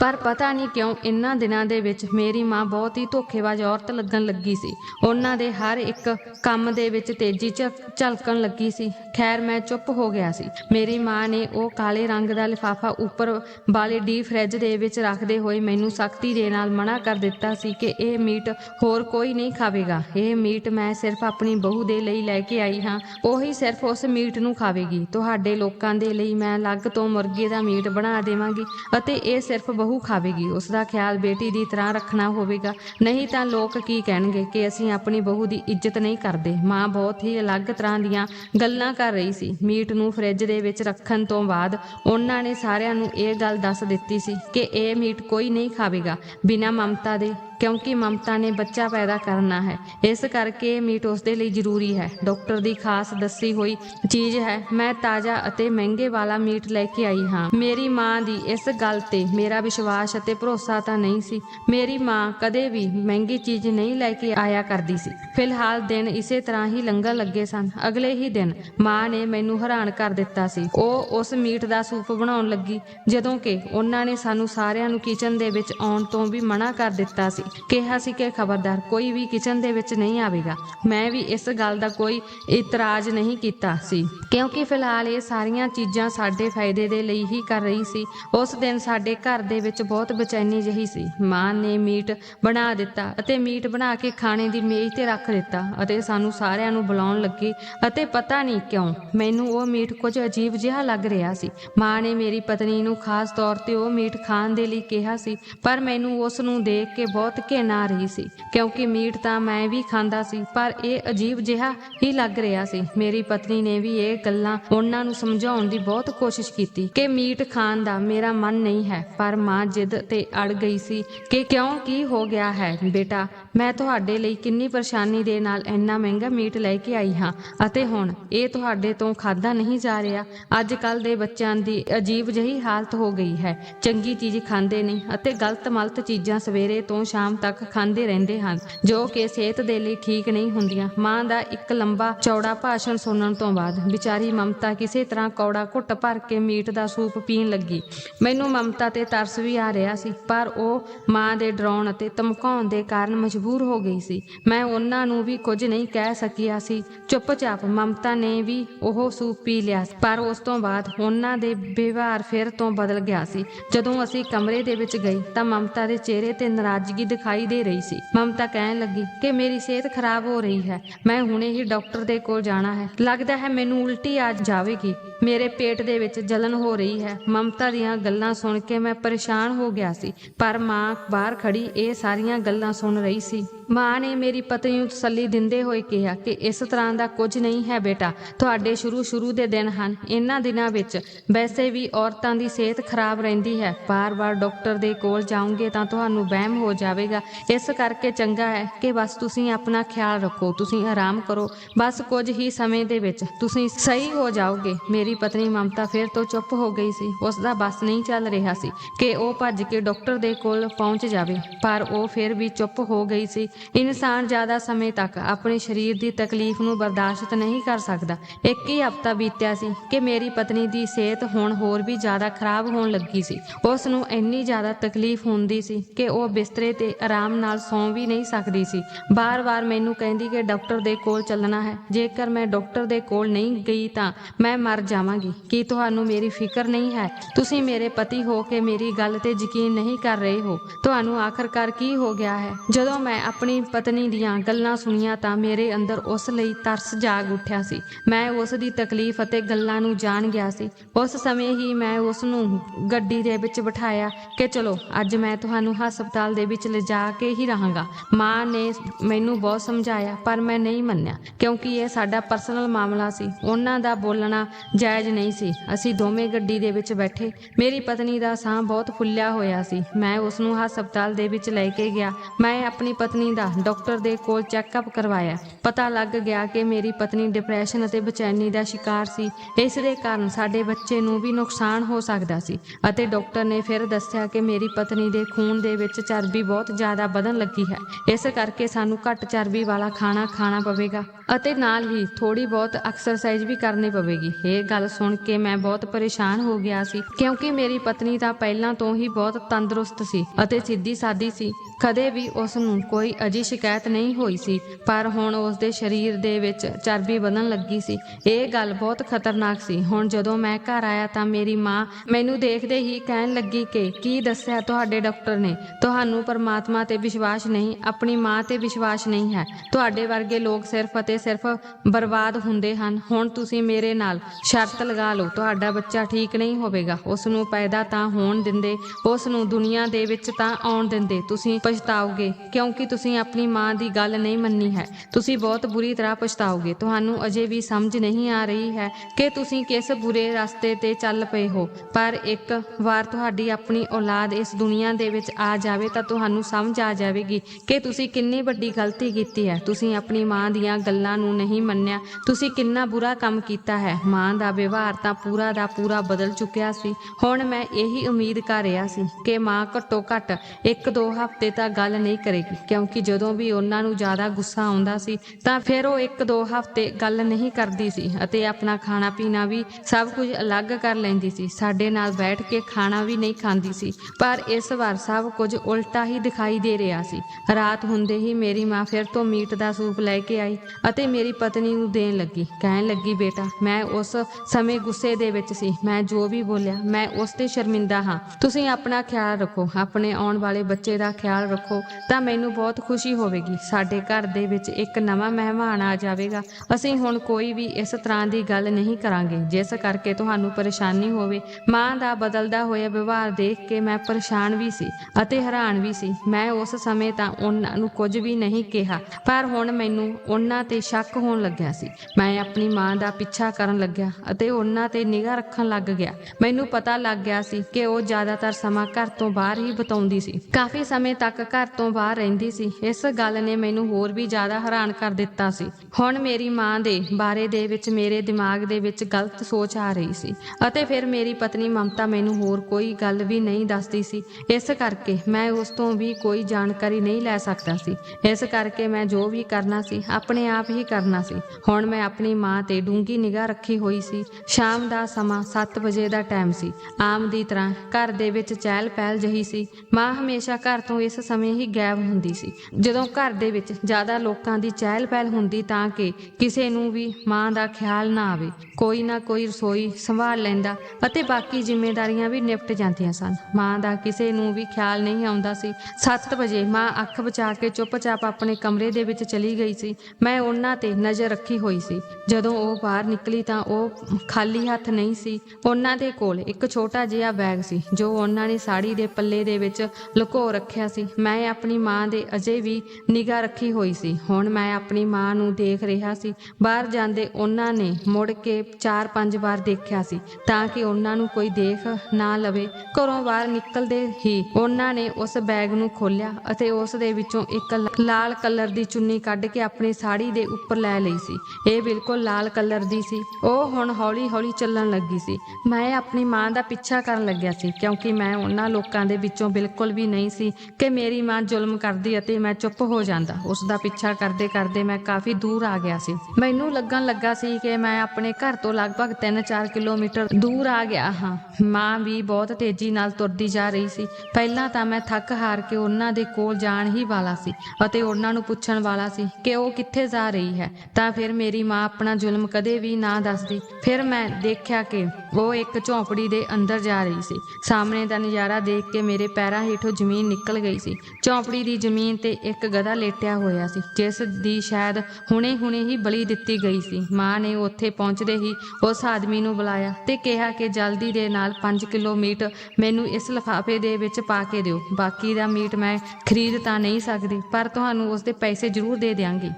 ਪਰ ਪਤਾ ਨਹੀਂ ਕਿਉਂ ਇਨ੍ਹਾਂ ਦਿਨਾਂ ਦੇ ਵਿੱਚ ਮੇਰੀ ਮਾਂ ਬਹੁਤ ਹੀ ਧੋਖੇਬਾਜ਼ ਔਰਤ ਲੱਗਣ ਲੱਗੀ ਸੀ। ਉਹਨਾਂ ਦੇ ਹਰ ਇੱਕ ਕੰਮ ਦੇ ਵਿੱਚ ਤੇਜ਼ੀ ਚ ਝਲਕਣ ਲੱਗੀ ਸੀ। ਖੈਰ, ਮੈਂ ਚੁੱਪ ਹੋ ਗਿਆ ਸੀ। ਮੇਰੀ ਮਾਂ ਨੇ ਉਹ ਕਾਲੇ ਰੰਗ ਦਾ ਲਿਫਾਫਾ ਉੱਪਰ ਵਾਲੇ ਡੀ ਫ੍ਰਿਜ ਦੇ ਵਿੱਚ ਰੱਖਦੇ ਹੋਏ ਮੈਨੂੰ ਸਖਤੀ ਦੇ ਨਾਲ ਮਨਾ ਕਰ ਦਿੱਤਾ ਸੀ ਕਿ ਇਹ ਮੀਟ ਹੋਰ ਕੋਈ ਨਹੀਂ ਖਾਵੇਗਾ। ਇਹ ਮੀਟ ਮੈਂ ਸਿਰਫ ਆਪਣੀ ਬਹੂ ਦੇ ਲਈ ਲੈ ਕੇ ਆਈ ਹਾਂ। ਉਹੀ ਸਿਰਫ ਉਸ ਮੀਟ ਨੂੰ ਖਾਵੇਗੀ। ਤੁਹਾਡੇ ਲੋਕਾਂ ਦੇ ਲਈ ਮੈਂ ਅਲੱਗ ਤੋਂ ਮੁਰਗੇ ਦਾ ਮੀਟ ਬਣਾ ਦੇਵਾਂਗੀ ਅਤੇ ਇਹ ਸਿਰਫ ਬਹੂ ਖਾਵੇਗੀ ਉਸ ਦਾ ਖਿਆਲ ਬੇਟੀ ਦੀ ਤਰ੍ਹਾਂ ਰੱਖਣਾ ਹੋਵੇਗਾ। ਨਹੀਂ ਤਾਂ ਲੋਕ ਕੀ ਕਹਿਣਗੇ ਕਿ ਅਸੀਂ ਆਪਣੀ ਬਹੂ ਦੀ ਇੱਜ਼ਤ ਨਹੀਂ ਕਰਦੇ। ਮਾਂ ਬਹੁਤ ਹੀ ਅਲੱਗ ਤਰ੍ਹਾਂ ਦੀਆਂ ਗੱਲਾਂ ਕਰ ਰਹੀ ਸੀ। ਮੀਟ ਨੂੰ ਫ੍ਰਿਜ ਦੇ ਵਿੱਚ ਰੱਖਣ ਤੋਂ ਬਾਅਦ ਉਹਨਾਂ ਨੇ ਸਾਰਿਆਂ ਨੂੰ ਇਹ ਗੱਲ ਦੱਸ ਦਿੱਤੀ ਸੀ ਕਿ ਇਹ ਮੀਟ ਕੋਈ ਨਹੀਂ ਖਾਵੇਗਾ। ਬਿਨਾਂ ਮਮਤਾ ਦੇ ਕਿਉਂਕਿ ਮਮਤਾ ਨੇ ਬੱਚਾ ਪੈਦਾ ਕਰਨਾ ਹੈ। ਇਸ ਕਰਕੇ ਇਹ ਮੀਟ ਉਸ ਦੇ ਲਈ ਜ਼ਰੂਰੀ ਹੈ। ਡਾਕਟਰ ਦੀ ਖਾਸ ਦੱਸੀ ਹੋਈ ਚੀਜ਼ ਹੈ, ਮੈਂ ਤਾਜ਼ਾ ਅਤੇ ਮਹਿੰਗੇ ਵਾਲਾ ਮੀਟ ਲੈ ਕੇ ਆਈ ਹਾਂ। ਮੇਰੀ ਮਾਂ ਦੀ ਇਸ ਗੱਲ ਤੇ ਮੇਰਾ ਵਿਸ਼ਵਾਸ ਅਤੇ ਭਰੋਸਾ ਤਾਂ ਨਹੀਂ ਸੀ। ਮੇਰੀ ਮਾਂ ਕਦੇ ਵੀ ਮਹਿੰਗੀ ਚੀਜ਼ ਨਹੀਂ ਲੈ ਕੇ ਆਇਆ ਕਰਦੀ ਸੀ। ਫਿਲਹਾਲ ਦਿਨ ਇਸੇ ਤਰ੍ਹਾਂ ਹੀ ਲੰਘਣ ਲੱਗੇ ਸਨ। ਅਗਲੇ ਹੀ ਦਿਨ ਮਾਂ ਨੇ ਮੈਨੂੰ ਹੈਰਾਨ ਕਰ ਦਿੱਤਾ ਸੀ। ਉਹ ਉਸ ਮੀਟ ਦਾ ਸੂਪ ਬਣਾਉਣ ਲੱਗੀ, ਜਦੋਂ ਕਿ ਉਹਨਾਂ ਨੇ ਸਾਨੂੰ ਸਾਰਿਆਂ ਨੂੰ ਕਿਚਨ ਦੇ ਵਿੱਚ ਆਉਣ ਤੋਂ ਵੀ ਮਨਾ ਕਰ ਦਿੱਤਾ ਸੀ। ਕਿਹਾ ਸੀ ਕਿ ਖਬਰਦਾਰ ਕੋਈ ਵੀ ਕਿਚਨ ਦੇ ਵਿੱਚ ਨਹੀਂ ਆਵੇਗਾ। ਮੈਂ ਵੀ ਇਸ ਗੱਲ ਦਾ ਕੋਈ ਇਤਰਾਜ਼ ਨਹੀਂ ਕੀਤਾ ਸੀ। ਕਿਉਂਕਿ ਫਿਲਹਾਲ ਇਹ ਸਾਰੀਆਂ ਚੀਜ਼ਾਂ ਸਾਡੇ ਫਾਇਦੇ ਦੇ ਲਈ ਹੀ ਕਰ ਰਹੀ ਸੀ। ਉਸ ਦਿਨ ਸਾਡੇ ਘਰ ਦੇ ਵਿੱਚ ਬਹੁਤ ਬੇਚੈਨੀ ਜਿਹੀ ਸੀ। ਮਾਂ ਨੇ ਮੀਟ ਬਣਾ ਦਿੱਤਾ ਅਤੇ ਮੀਟ ਬਣਾ ਕੇ ਖਾਣੇ ਦੀ ਮੇਜ਼ ਤੇ ਰੱਖ ਦਿੱਤਾ ਅਤੇ ਸਾਨੂੰ ਸਾਰਿਆਂ ਨੂੰ ਬੁਲਾਉਣ ਲੱਗੀ ਅਤੇ ਪਤਾ ਨਹੀਂ ਕਿਉਂ ਮੈਨੂੰ ਉਹ ਮੀਟ ਕੁਝ ਅਜੀਬ ਜਿਹਾ ਲੱਗ ਰਿਹਾ ਸੀ। ਮਾਂ ਨੇ ਮੇਰੀ ਪਤਨੀ ਨੂੰ ਖਾਸ ਤੌਰ ਤੇ ਉਹ ਮੀਟ ਖਾਣ ਦੇ ਲਈ ਕਿਹਾ ਸੀ, ਪਰ ਮੈਨੂੰ ਉਸ ਨੂੰ ਦੇਖ ਕੇ ਬਹੁਤ ਬਹੁਤ ਘਿਣ ਆ ਰਹੀ ਸੀ। ਕਿਉਂਕਿ ਮੀਟ ਤਾਂ ਮੈਂ ਵੀ ਖਾਂਦਾ ਸੀ, ਪਰ ਇਹ ਅਜੀਬ ਜਿਹਾ ਹੀ ਲੱਗ ਰਿਹਾ ਸੀ। ਮੇਰੀ ਪਤਨੀ ਨੇ ਵੀ ਇਹ ਗੱਲਾਂ ਉਹਨਾਂ ਨੂੰ ਸਮਝਾਉਣ ਦੀ ਬਹੁਤ ਕੋਸ਼ਿਸ਼ ਕੀਤੀ ਕਿ ਮੀਟ ਖਾਣ ਦਾ ਮੇਰਾ ਮਨ ਨਹੀਂ ਹੈ, ਪਰ ਮਾਂ ਜਿੱਦ ਤੇ ਅੜ ਗਈ ਸੀ ਕਿ ਕਿਉਂ ਕੀ ਹੋ ਗਿਆ ਹੈ। ਬੇਟਾ, ਮੈਂ ਤੁਹਾਡੇ ਲਈ ਕਿੰਨੀ ਪਰੇਸ਼ਾਨੀ ਦੇ ਨਾਲ ਇੰਨਾ ਮਹਿੰਗਾ ਮੀਟ ਲੈ ਕੇ ਆਈ ਹਾਂ ਅਤੇ ਹੁਣ ਇਹ ਤੁਹਾਡੇ ਤੋਂ ਖਾਦਾ ਨਹੀਂ ਜਾ ਰਿਹਾ। ਅੱਜ ਕੱਲ ਦੇ ਬੱਚਿਆਂ ਦੀ ਅਜੀਬ ਜਿਹੀ ਹਾਲਤ ਹੋ ਗਈ ਹੈ। ਚੰਗੀ ਚੀਜ਼ ਖਾਂਦੇ ਨਹੀਂ ਅਤੇ ਗਲਤ ਮਲਤ ਚੀਜ਼ਾਂ ਸਵੇਰੇ ਤੋਂ ਸ਼ਾਮ ਤੱਕ ਖਾਂਦੇ ਰਹਿੰਦੇ ਹਨ, ਜੋ ਕਿ ਸਿਹਤ ਦੇ ਲਈ ਠੀਕ ਨਹੀਂ ਹੁੰਦੀਆਂ। ਮਾਂ ਦਾ ਇੱਕ ਲੰਬਾ ਚੌੜਾ ਭਾਸ਼ਣ ਸੁਣਨ ਤੋਂ ਬਾਅਦ ਵਿਚਾਰੀ ਮਮਤਾ ਕਿਸੇ ਤਰ੍ਹਾਂ ਕੌੜਾ ਘੁੱਟ ਭਰ ਕੇ ਮੀਟ ਦਾ ਸੂਪ ਪੀਣ ਲੱਗੀ। ਮੈਨੂੰ ਮਮਤਾ ਤੇ ਤਰਸ ਵੀ ਆ ਰਿਹਾ ਸੀ, ਪਰ ਉਹ ਮਾਂ ਦੇ ਡਰਾਉਣ ਅਤੇ ਧਮਕਾਉਣ ਦੇ ਕਾਰਨ ਮਜਬੂਰ ਹੋ ਗਈ ਸੀ। ਮੈਂ ਉਹਨਾਂ ਨੂੰ ਵੀ ਕੁਝ ਨਹੀਂ ਕਹਿ ਸਕਿਆ ਸੀ। ਚੁੱਪਚਾਪ ਮਮਤਾ ਨੇ ਵੀ ਉਹ ਸੂਪ ਪੀ ਲਿਆ ਪਰ ਉਸ ਤੋਂ ਬਾਅਦ ਉਹਨਾਂ ਦੇ ਵਿਵਹਾਰ ਫਿਰ ਤੋਂ ਬਦਲ ਗਿਆ ਸੀ। ਜਦੋਂ ਅਸੀਂ ਕਮਰੇ ਦੇ ਵਿੱਚ ਗਏ ਤਾਂ ਮਮਤਾ ਦੇ ਚਿਹਰੇ ਤੇ ਨਾਰਾਜ਼ਗੀ ਦਿਖਾਈ ਦੇ ਰਹੀ ਸੀ। ਮਮਤਾ ਕਹਿਣ ਲੱਗੀ ਕਿ ਮੇਰੀ ਸਿਹਤ ਖਰਾਬ ਹੋ ਰਹੀ ਹੈ। ਮੈਂ ਹੁਣੇ ਹੀ ਡਾਕਟਰ ਦੇ ਕੋਲ ਜਾਣਾ ਹੈ। ਲੱਗਦਾ ਹੈ ਮੈਨੂੰ ਉਲਟੀ ਆ ਜਾਵੇਗੀ। ਮੇਰੇ ਪੇਟ ਦੇ ਵਿੱਚ ਜਲਨ ਹੋ ਰਹੀ ਹੈ। ਮਮਤਾ ਦੀਆਂ ਗੱਲਾਂ ਸੁਣ ਕੇ ਮੈਂ ਪਰੇਸ਼ਾਨ ਹੋ ਗਿਆ ਸੀ। ਪਰ ਮਾਂ ਬਾਹਰ ਖੜੀ ਇਹ ਸਾਰੀਆਂ ਗੱਲਾਂ ਸੁਣ ਰਹੀ ਸੀ। ਮਾਂ ਨੇ ਮੇਰੀ ਪਤਨੀ ਨੂੰ ਤਸੱਲੀ ਦਿੰਦੇ ਹੋਏ ਕਿਹਾ ਕਿ ਇਸ ਤਰ੍ਹਾਂ ਦਾ ਕੁਝ ਨਹੀਂ ਹੈ ਬੇਟਾ। ਤੁਹਾਡੇ ਸ਼ੁਰੂ ਸ਼ੁਰੂ ਦੇ ਦਿਨ ਹਨ। ਇਹਨਾਂ ਦਿਨਾਂ ਵਿੱਚ ਵੈਸੇ ਵੀ ਔਰਤਾਂ ਦੀ ਸਿਹਤ ਖਰਾਬ ਰਹਿੰਦੀ ਹੈ। ਬਾਰ-ਬਾਰ ਡਾਕਟਰ ਦੇ ਕੋਲ ਜਾਓਗੇ ਤਾਂ ਤੁਹਾਨੂੰ ਵਹਿਮ ਹੋ ਜਾਵੇ ਜਾਵੇਗਾ ਇਸ ਕਰਕੇ ਚੰਗਾ ਹੈ ਕਿ ਬਸ ਤੁਸੀਂ ਆਪਣਾ ਖਿਆਲ ਰੱਖੋ, ਤੁਸੀਂ ਆਰਾਮ ਕਰੋ। ਬਸ ਕੁਝ ਹੀ ਸਮੇਂ ਦੇ ਵਿੱਚ ਤੁਸੀਂ ਸਹੀ ਹੋ ਜਾਓਗੇ। ਮੇਰੀ ਪਤਨੀ ਮਮਤਾ ਫਿਰ ਤੋਂ ਚੁੱਪ ਹੋ ਗਈ ਸੀ। ਉਸ ਦਾ ਬਸ ਨਹੀਂ ਚੱਲ ਰਿਹਾ ਸੀ ਕਿ ਉਹ ਭੱਜ ਕੇ ਡਾਕਟਰ ਦੇ ਕੋਲ ਪਹੁੰਚ ਜਾਵੇ, ਪਰ ਉਹ ਫਿਰ ਵੀ ਚੁੱਪ ਹੋ ਗਈ ਸੀ। ਇਨਸਾਨ ਜ਼ਿਆਦਾ ਸਮੇਂ ਤੱਕ ਆਪਣੇ ਸਰੀਰ ਦੀ ਤਕਲੀਫ ਨੂੰ ਬਰਦਾਸ਼ਤ ਨਹੀਂ ਕਰ ਸਕਦਾ। ਇੱਕ ਹੀ ਹਫ਼ਤਾ ਬੀਤਿਆ ਸੀ ਕਿ ਮੇਰੀ ਪਤਨੀ ਦੀ ਸਿਹਤ ਹੁਣ ਹੋਰ ਵੀ ਜ਼ਿਆਦਾ ਖਰਾਬ ਹੋਣ ਲੱਗੀ ਸੀ। ਉਸ ਨੂੰ ਇੰਨੀ ਜ਼ਿਆਦਾ ਤਕਲੀਫ ਹੁੰਦੀ ਸੀ ਕਿ ਉਹ ਬਿਸਤਰੇ ਤੇ ਆਰਾਮ ਨਾਲ ਸੌਂ ਵੀ ਨਹੀਂ ਸਕਦੀ ਸੀ। ਬਾਰ-ਬਾਰ ਮੈਨੂੰ ਕਹਿੰਦੀ ਕਿ ਡਾਕਟਰ ਦੇ ਕੋਲ ਚੱਲਣਾ ਹੈ। ਜੇਕਰ ਮੈਂ ਡਾਕਟਰ ਦੇ ਕੋਲ ਨਹੀਂ ਗਈ ਤਾਂ ਮੈਂ ਮਰ ਜਾਵਾਂਗੀ। ਕੀ ਤੁਹਾਨੂੰ ਮੇਰੀ ਫਿਕਰ ਨਹੀਂ ਹੈ? ਤੁਸੀਂ ਮੇਰੇ ਪਤੀ ਹੋ ਕੇ ਮੇਰੀ ਗੱਲ ਤੇ ਯਕੀਨ ਨਹੀਂ ਕਰ ਰਹੇ ਹੋ। ਤੁਹਾਨੂੰ ਆਖਰਕਾਰ ਕੀ ਹੋ ਗਿਆ ਹੈ? ਜਦੋਂ ਮੈਂ ਆਪਣੀ ਪਤਨੀ ਦੀਆਂ ਗੱਲਾਂ ਸੁਣੀਆਂ ਤਾਂ ਮੇਰੇ ਅੰਦਰ ਉਸ ਲਈ ਤਰਸ ਜਾਗ ਉੱਠਿਆ ਸੀ। ਮੈਂ ਉਸ ਦੀ ਤਕਲੀਫ ਅਤੇ ਗੱਲਾਂ ਨੂੰ ਜਾਣ ਗਿਆ ਸੀ। ਉਸ ਸਮੇਂ ਹੀ ਮੈਂ ਉਸ ਨੂੰ ਗੱਡੀ ਦੇ ਵਿੱਚ ਬਿਠਾਇਆ ਕਿ ਚਲੋ, ਅੱਜ ਮੈਂ ਤੁਹਾਨੂੰ ਹਸਪਤਾਲ ਦੇ ਵਿੱਚ ਜਾ ਕੇ ਹੀ ਰਹਾਂਗਾ। ਮਾਂ ਨੇ ਮੈਨੂੰ ਬਹੁਤ ਸਮਝਾਇਆ, ਪਰ ਮੈਂ ਨਹੀਂ ਮੰਨਿਆ, ਕਿਉਂਕਿ ਇਹ ਸਾਡਾ ਪਰਸਨਲ ਮਾਮਲਾ ਸੀ। ਉਹਨਾਂ ਦਾ ਬੋਲਣਾ ਜਾਇਜ਼ ਨਹੀਂ ਸੀ। ਅਸੀਂ ਦੋਵੇਂ ਗੱਡੀ ਦੇ ਵਿੱਚ ਬੈਠੇ। ਮੇਰੀ ਪਤਨੀ ਦਾ ਸਾਹ ਬਹੁਤ ਫੁੱਲਿਆ ਹੋਇਆ ਸੀ। ਮੈਂ ਉਸ ਨੂੰ ਹਸਪਤਾਲ ਦੇ ਵਿੱਚ ਲੈ ਕੇ ਗਿਆ। ਮੈਂ ਆਪਣੀ ਪਤਨੀ ਦਾ ਡਾਕਟਰ ਦੇ ਕੋਲ ਚੈੱਕਅਪ ਕਰਵਾਇਆ। ਪਤਾ ਲੱਗ ਗਿਆ ਕਿ ਮੇਰੀ ਪਤਨੀ ਡਿਪਰੈਸ਼ਨ ਅਤੇ ਬੇਚੈਨੀ ਦਾ ਸ਼ਿਕਾਰ ਸੀ। ਇਸ ਦੇ ਕਾਰਨ ਸਾਡੇ ਬੱਚੇ ਨੂੰ ਵੀ ਨੁਕਸਾਨ ਹੋ ਸਕਦਾ ਸੀ ਅਤੇ ਡਾਕਟਰ ਨੇ ਫਿਰ ਦੱਸਿਆ ਕਿ ਮੇਰੀ ਪਤਨੀ ਦੇ ਖੂਨ ਦੇ ਵਿੱਚ ਚਰਬੀ ਬਹੁਤ ਜ਼ਿਆਦਾ ਵਧਣ ਲੱਗੀ ਹੈ। ਇਸ ਕਰਕੇ ਸਾਨੂੰ ਘੱਟ ਚਰਬੀ ਵਾਲਾ ਖਾਣਾ ਖਾਣਾ ਪਵੇਗਾ ਅਤੇ ਨਾਲ ਹੀ ਥੋੜੀ ਬਹੁਤ ਐਕਸਰਸਾਈਜ਼ ਵੀ ਕਰਨੀ ਪਵੇਗੀ। ਇਹ ਗੱਲ ਸੁਣ ਕੇ ਮੈਂ ਬਹੁਤ ਪਰੇਸ਼ਾਨ ਹੋ ਗਿਆ ਸੀ ਕਿਉਂਕਿ ਮੇਰੀ ਪਤਨੀ ਤਾਂ ਪਹਿਲਾਂ ਤੋਂ ਹੀ ਬਹੁਤ ਤੰਦਰੁਸਤ ਸੀ ਅਤੇ ਸਿੱਧੀ ਸਾਦੀ ਸੀ। ਕਦੇ ਵੀ ਉਸ ਨੂੰ ਕੋਈ ਅਜੀ ਸ਼ਿਕਾਇਤ ਨਹੀਂ ਹੋਈ ਸੀ, ਪਰ ਹੁਣ ਉਸ ਦੇ ਸਰੀਰ ਦੇ ਵਿੱਚ ਚਰਬੀ ਵਧਣ ਲੱਗੀ ਸੀ। ਇਹ ਗੱਲ ਬਹੁਤ ਖਤਰਨਾਕ ਸੀ। ਹੁਣ ਜਦੋਂ ਮੈਂ ਘਰ ਆਇਆ ਤਾਂ ਮੇਰੀ ਮਾਂ ਮੈਨੂੰ ਦੇਖਦੇ ਹੀ ਕਹਿਣ ਲੱਗੀ ਕਿ, ਕੀ ਦੱਸਿਆ ਤੁਹਾਡੇ ਡਾਕਟਰ ਨੇ? ਤੁਹਾਨੂੰ ਪਰਮਾਤਮਾ ਤੇ ਵਿਸ਼ਵਾਸ ਨਹੀਂ, ਆਪਣੀ ਮਾਂ ਤੇ ਵਿਸ਼ਵਾਸ ਨਹੀਂ ਹੈ। ਤੁਹਾਡੇ ਵਰਗੇ ਲੋਕ ਸਿਰਫ ਅਤੇ ਸਿਰਫ ਬਰਬਾਦ ਹੁੰਦੇ ਹਨ। ਹੁਣ ਤੁਸੀਂ ਮੇਰੇ ਨਾਲ ਸ਼ਰਤ ਲਗਾ ਲਓ, ਤੁਹਾਡਾ ਬੱਚਾ ਠੀਕ ਨਹੀਂ ਹੋਵੇਗਾ। ਉਸ ਨੂੰ ਪੈਦਾ ਤਾਂ ਹੋਣ ਦਿੰਦੇ ਉਸ ਨੂੰ ਦੁਨੀਆ ਦੇ ਵਿੱਚ ਤਾਂ ਆਉਣ ਦਿੰਦੇ। ਤੁਸੀਂ ਪਛਤਾਓਗੇ, ਕਿਉਂਕਿ ਤੁਸੀਂ ਆਪਣੀ ਮਾਂ ਦੀ ਗੱਲ ਨਹੀਂ ਮੰਨੀ ਹੈ। ਤੁਸੀਂ ਬਹੁਤ ਬੁਰੀ ਤਰ੍ਹਾਂ ਪਛਤਾਓਗੇ। ਤੁਹਾਨੂੰ ਅਜੇ ਵੀ ਸਮਝ ਨਹੀਂ ਆ ਰਹੀ ਹੈ ਕਿ ਤੁਸੀਂ ਕਿਸ ਬੁਰੇ ਰਸਤੇ ਤੇ ਚੱਲ ਪਏ ਹੋ। ਪਰ ਇੱਕ ਵਾਰ ਤੁਹਾਡੀ ਆਪਣੀ ਔਲਾਦ ਇਸ ਦੁਨੀਆ ਦੇ ਵਿੱਚ ਆ ਜਾਵੇ ਤਾਂ ਤੁਹਾਨੂੰ ਸਮਝ ਆ ਜਾਵੇਗੀ ਕਿ ਤੁਸੀਂ ਕਿੰਨੀ ਵੱਡੀ ਗਲਤੀ ਕੀਤੀ ਹੈ। ਤੁਸੀਂ ਆਪਣੀ ਮਾਂ ਦੀਆਂ ਗੱਲਾਂ ਨੂੰ ਨਹੀਂ ਮੰਨਿਆ। ਤੁਸੀਂ ਕਿੰਨਾ ਬੁਰਾ ਕੰਮ ਕੀਤਾ ਹੈ। ਮਾਂ ਦਾ ਵਿਵਹਾਰ ਤਾਂ ਪੂਰਾ ਦਾ ਪੂਰਾ ਬਦਲ ਚੁੱਕਿਆ ਸੀ। ਹੁਣ ਮੈਂ ਇਹੀ ਉਮੀਦ ਕਰ ਰਿਹਾ ਸੀ ਕਿ ਮਾਂ ਘੱਟੋ ਘੱਟ ਇੱਕ ਦੋ ਹਫ਼ਤੇ ਤਾਂ ਗੱਲ ਨਹੀਂ ਕਰੇਗੀ। ਕਿਉਂਕਿ ਜਦੋਂ ਵੀ ਉਹਨਾਂ ਨੂੰ ਜ਼ਿਆਦਾ ਗੁੱਸਾ ਆਉਂਦਾ ਸੀ, ਤਾਂ ਫਿਰ ਉਹ ਇੱਕ ਦੋ ਹਫ਼ਤੇ ਗੱਲ ਨਹੀਂ ਕਰਦੀ ਸੀ ਅਤੇ ਆਪਣਾ ਖਾਣਾ ਪੀਣਾ ਵੀ ਸਭ ਕੁਝ ਅਲੱਗ ਕਰ ਲੈਂਦੀ ਸੀ। ਸਾਡੇ ਨਾਲ ਬੈਠ ਕੇ ਖਾਣਾ ਵੀ ਨਹੀਂ ਖਾਂਦੀ ਸੀ। ਪਰ ਇਸ ਵਾਰ ਸਭ ਕੁਝ ਉਲਟਾ ਹੀ ਦਿਖਾਈ ਦੇ ਰਿਹਾ ਸੀ। ਰਾਤ ਹੁੰਦੇ ਹੀ ਮੇਰੀ ਮਾਂ ਫਿਰ ਤੋਂ ਮੀਟ ਦਾ ਸੂਪ ਲੈ ਕੇ ਆਈ ਅਤੇ ਮੇਰੀ ਪਤਨੀ ਨੂੰ ਦੇਣ ਲੱਗੀ। ਕਹਿਣ ਲੱਗੀ, ਬੇਟਾ, ਮੈਂ ਉਸ ਸਮੇਂ ਗੁੱਸੇ ਦੇ ਵਿੱਚ ਸੀ। ਮੈਂ ਜੋ ਵੀ ਬੋਲਿਆ, ਮੈਂ ਉਸ ਤੇ ਸ਼ਰਮਿੰਦਾ ਹਾਂ। ਤੁਸੀਂ ਆਪਣਾ ਖਿਆਲ ਰੱਖੋ। ਆਪਣੇ ਆਉਣ ਵਾਲੇ ਬੱਚੇ ਦਾ ਖਿਆਲ ਰੱਖੋ ਤਾਂ ਮੈਨੂੰ ਬਹੁਤ ਖੁਸ਼ੀ ਹੋਵੇਗੀ। ਸਾਡੇ ਘਰ ਦੇ ਵਿੱਚ ਇੱਕ ਨਵਾਂ ਮਹਿਮਾਨ ਆ ਜਾਵੇਗਾ। ਅਸੀਂ ਹੁਣ ਕੋਈ ਵੀ ਇਸ ਤਰ੍ਹਾਂ ਦੀ ਗੱਲ ਨਹੀਂ ਕਰਾਂਗੇ। ਜਿਸ ਕਰਕੇ ਤੁਹਾਨੂੰ ਪਰੇਸ਼ਾਨੀ ਹੋਵੇ। ਮਾਂ ਦਾ ਬਦਲਦਾ ਹੋਇਆ ਵਿਵਹਾਰ ਦੇਖ ਕੇ ਮੈਂ ਪਰੇਸ਼ਾਨ ਵੀ ਸੀ ਅਤੇ ਹੈਰਾਨ ਵੀ ਸੀ। ਮੈਂ ਉਸ ਸਮੇਂ ਤਾਂ ਉਹਨਾਂ ਨੂੰ ਕੁਝ ਵੀ ਨਹੀਂ ਕਿਹਾ, ਪਰ ਹੁਣ ਮੈਨੂੰ ਉਹਨਾਂ ਤੇ ਸ਼ੱਕ ਹੋਣ ਲੱਗਿਆ ਸੀ। ਮੈਂ ਆਪਣੀ ਮਾਂ ਦਾ ਪਿੱਛਾ ਕਰਨ ਲੱਗਿਆ ਅਤੇ ਉਹਨਾਂ ਤੇ ਨਿਗਾਹ ਰੱਖਣ ਲੱਗ ਗਿਆ। ਮੈਨੂੰ ਪਤਾ ਲੱਗ ਗਿਆ ਸੀ ਕਿ ਉਹ ਜ਼ਿਆਦਾਤਰ ਸਮਾਂ ਘਰ ਤੋਂ ਬਾਹਰ ਹੀ ਬਿਤਾਉਂਦੀ ਸੀ। ਕਾਫੀ ਸਮੇਂ ਤੱਕ ਘਰ ਤੋਂ ਬਾਹਰ ਰਹਿੰਦੀ ਸੀ। ਇਸ ਗੱਲ ਨੇ ਮੈਨੂੰ ਹੋਰ ਵੀ ਜ਼ਿਆਦਾ ਹੈਰਾਨ ਕਰ ਦਿੱਤਾ ਸੀ। ਹੁਣ ਮੇਰੀ ਮਾਂ ਦੇ ਬਾਰੇ ਦੇ ਵਿੱਚ, ਮੇਰੇ ਦਿਮਾਗ ਦੇ ਵਿੱਚ ਗਲਤ ਸੋਚ ਆ ਰਹੀ ਸੀ ਅਤੇ ਫਿਰ ਮੇਰੀ ਪਤਨੀ ਮਮਤਾ ਮੈਨੂੰ ਹੋਰ ਕੋਈ ਗੱਲ ਵੀ ਨਹੀਂ ਦੱਸਦੀ ਸੀ। ਇਸ ਕਰਕੇ ਮੈਂ ਉਸ ਤੋਂ ਵੀ ਕੋਈ ਜਾਣਕਾਰੀ ਨਹੀਂ ਲੈ ਸਕਦਾ ਸੀ। ਇਸ ਕਰਕੇ ਮੈਂ ਜੋ ਵੀ ਕਰਨਾ ਸੀ, ਆਪਣੇ ਆਪ ਹੀ ਕਰਨਾ ਸੀ। ਹੁਣ ਮੈਂ ਆਪਣੀ ਮਾਂ ਤੇ ਡੂੰਗੀ ਨਿਗਾਹ ਰੱਖੀ ਹੋਈ ਸੀ। ਸ਼ਾਮ ਦਾ ਸਮਾਂ 7 ਵਜੇ ਦਾ ਟਾਈਮ ਸੀ। ਆਮ ਦੀ ਤਰ੍ਹਾਂ ਘਰ ਦੇ ਵਿੱਚ ਚਹਿਲ ਪਹਿਲ ਜਹੀ ਸੀ। ਮਾਂ ਹਮੇਸ਼ਾ ਘਰ ਤੋਂ ਇਸ ਸਮੇਂ ਹੀ ਗਾਇਬ ਹੁੰਦੀ ਸੀ। ਜਦੋਂ ਘਰ ਦੇ ਵਿੱਚ ਜ਼ਿਆਦਾ ਲੋਕਾਂ ਦੀ ਚਹਿਲ ਪਹਿਲ ਹੁੰਦੀ ਤਾਂ ਕਿ ਕਿਸੇ ਨੂੰ ਵੀ ਮਾਂ ਦਾ ਖਿਆਲ ਨਾ ਆਵੇ, ਕੋਈ ਨਾ ਕੋਈ ਰਸੋਈ ਸੰਭਾਲ ਲੈਂਦਾ ਅਤੇ ਬਾਕੀ ਜ਼ਿੰਮੇਵਾਰੀਆਂ ਵੀ ਨਿਪਟ ਜਾਂਦੀਆਂ ਸਨ। ਮਾਂ ਦਾ ਕਿਸੇ ਨੂੰ ਵੀ ਖਿਆਲ ਨਹੀਂ ਆਉਂਦਾ ਸੀ। 7 ਵਜੇ ਮਾਂ ਅੱਖ ਬਚਾ ਕੇ ਚੁੱਪਚਾਪ ਆਪਣੇ ਕਮਰੇ ਦੇ ਵਿੱਚ ਚਲੀ ਗਈ ਸੀ। ਮੈਂ ਉਹਨਾਂ ਤੇ ਨਜ਼ਰ ਰੱਖੀ ਹੋਈ ਸੀ। ਜਦੋਂ ਉਹ ਬਾਹਰ ਨਿਕਲੀ ਤਾਂ ਉਹ ਖਾਲੀ ਹੱਥ ਨਹੀਂ ਸੀ। ਉਹਨਾਂ ਦੇ ਕੋਲ ਇੱਕ ਛੋਟਾ ਜਿਹਾ ਬੈਗ ਸੀ, ਜੋ ਉਹਨਾਂ ਨੇ ਸਾੜੀ ਦੇ ਪੱਲੇ ਦੇ ਵਿੱਚ ਲੁਕੋ ਰੱਖਿਆ ਸੀ। ਮੈਂ ਆਪਣੀ ਮਾਂ ਦੇ ਅਜੇ ਵੀ ਨਿਗਾਹ ਰੱਖੀ ਹੋਈ ਸੀ। ਹੁਣ ਮੈਂ ਆਪਣੀ ਮਾਂ ਨੂੰ ਦੇਖ ਰਿਹਾ ਸੀ। ਬਾਹਰ ਜਾਂਦੇ ਉਹਨਾਂ ਨੇ ਮੁੜ ਕੇ 4-5 ਵਾਰ ਦੇਖਿਆ ਸੀ, ਤਾਂ ਕਿ ਉਹਨਾਂ ਨੂੰ ਕੋਈ ਦੇਖ ਨਾ ਲਵੇ। ਘਰੋਂ ਬਾਹਰ ਨਿਕਲਦੇ ਹੀ ਉਹਨਾਂ ਨੇ ਉਸ ਬੈਗ ਨੂੰ ਖੋਲ੍ਹਿਆ ਅਤੇ ਉਸ ਦੇ ਵਿੱਚੋਂ ਇੱਕ ਲਾਲ ਕਲਰ ਦੀ ਚੁੰਨੀ ਕੱਢ ਕੇ ਆਪਣੀ ਸਾੜੀ ਦੇ ਉੱਪਰ ਲੈ ਲਈ ਸੀ। ਇਹ ਬਿਲਕੁਲ ਲਾਲ ਕਲਰ ਦੀ ਸੀ। ਉਹ ਹੁਣ ਹੌਲੀ-ਹੌਲੀ ਚੱਲਣ ਲੱਗੀ ਸੀ। ਮੈਂ ਆਪਣੀ ਮਾਂ ਦਾ ਪਿੱਛਾ ਕਰਨ ਲੱਗਿਆ ਸੀ, ਕਿਉਂਕਿ ਮੈਂ ਉਹਨਾਂ ਲੋਕਾਂ ਦੇ ਵਿੱਚੋਂ ਬਿਲਕੁਲ ਵੀ ਨਹੀਂ ਸੀ ਕਿ ਮੇਰੀ ਮਾਂ ਜ਼ੁਲਮ ਕਰਦੀ ਅਤੇ ਮੈਂ ਚੁੱਪ ਹੋ ਜਾਂਦਾ। ਉਸ ਦਾ ਪਿੱਛਾ ਕਰਦੇ ਕਰਦੇ ਮੈਂ ਕਾਫੀ ਦੂਰ ਆ ਗਿਆ ਸੀ। ਮੈਨੂੰ ਲੱਗਣ ਲੱਗਾ ਸੀ ਕਿ ਮੈਂ ਆਪਣੇ ਘਰ ਤੋਂ ਲਗਭਗ 3-4 ਕਿਲੋਮੀਟਰ ਦੂਰ ਆ ਗਿਆ ਹਾਂ। ਮਾਂ ਵੀ ਬਹੁਤ ਤੇਜ਼ੀ ਨਾਲ ਤੁਰਦੀ ਜਾ ਰਹੀ ਸੀ। ਪਹਿਲਾਂ ਤਾਂ ਮੈਂ ਥੱਕ ਹਾਰ ਕੇ ਉਹਨਾਂ ਦੇ ਕੋਲ ਜਾਣ ਹੀ ਵਾਲਾ ਸੀ ਅਤੇ ਉਹਨਾਂ ਨੂੰ ਪੁੱਛਣ ਵਾਲਾ ਸੀ ਕਿ ਉਹ ਕਿੱਥੇ ਜਾ ਰਹੀ ਹੈ। ਤਾਂ ਫਿਰ ਮੇਰੀ ਮਾਂ ਆਪਣਾ ਜ਼ੁਲਮ ਕਦੇ ਵੀ ਨਾ ਦੱਸਦੀ। ਫਿਰ ਮੈਂ ਦੇਖਿਆ ਕਿ ਉਹ ਇੱਕ ਝੌਂਪੜੀ ਦੇ ਅੰਦਰ ਜਾ ਰਹੀ ਸੀ। ਸਾਹਮਣੇ ਦਾ ਨਜ਼ਾਰਾ ਦੇਖ ਕੇ ਮੇਰੇ ਪੈਰਾਂ ਹੇਠੋਂ ਜ਼ਮੀਨ ਨਿਕਲ ਗਈ ਸੀ। ਝੌਂਪੜੀ ਦੀ ਜ਼ਮੀਨ ਤੇ ਇੱਕ ਗਧਾ ਲੇਟਿਆ ਹੋਇਆ ਸੀ, ਜਿਸ ਦੀ ਸ਼ਾਇਦ ਹੁਣੇ-ਹੁਣੇ ਹੀ ਬਲੀ ਦਿੱਤੀ ਗਈ ਸੀ। ਮਾਂ ਨੇ ਉੱਥੇ ਪਹੁੰਚਦੇ ਹੀ ਉਸ ਆਦਮੀ ਨੂੰ ਬੁਲਾਇਆ ਤੇ ਕਿਹਾ ਕਿ ਜਲਦੀ ਦੇ ਨਾਲ 5 ਕਿਲੋ ਮੀਟ ਮੈਨੂੰ ਇਸ ਲਿਫਾਫੇ ਦੇ ਵਿੱਚ ਪਾ ਕੇ ਦਿਓ, ਬਾਕੀ ਦਾ ਮੀਟ ਮੈਂ ਖਰੀਦ ਤਾਂ ਨਹੀਂ ਸਕਦੀ, ਪਰ ਤੁਹਾਨੂੰ ਉਸ ਦੇ ਪੈਸੇ ਜ਼ਰੂਰ ਦੇ ਦਿਆਂਗੀ,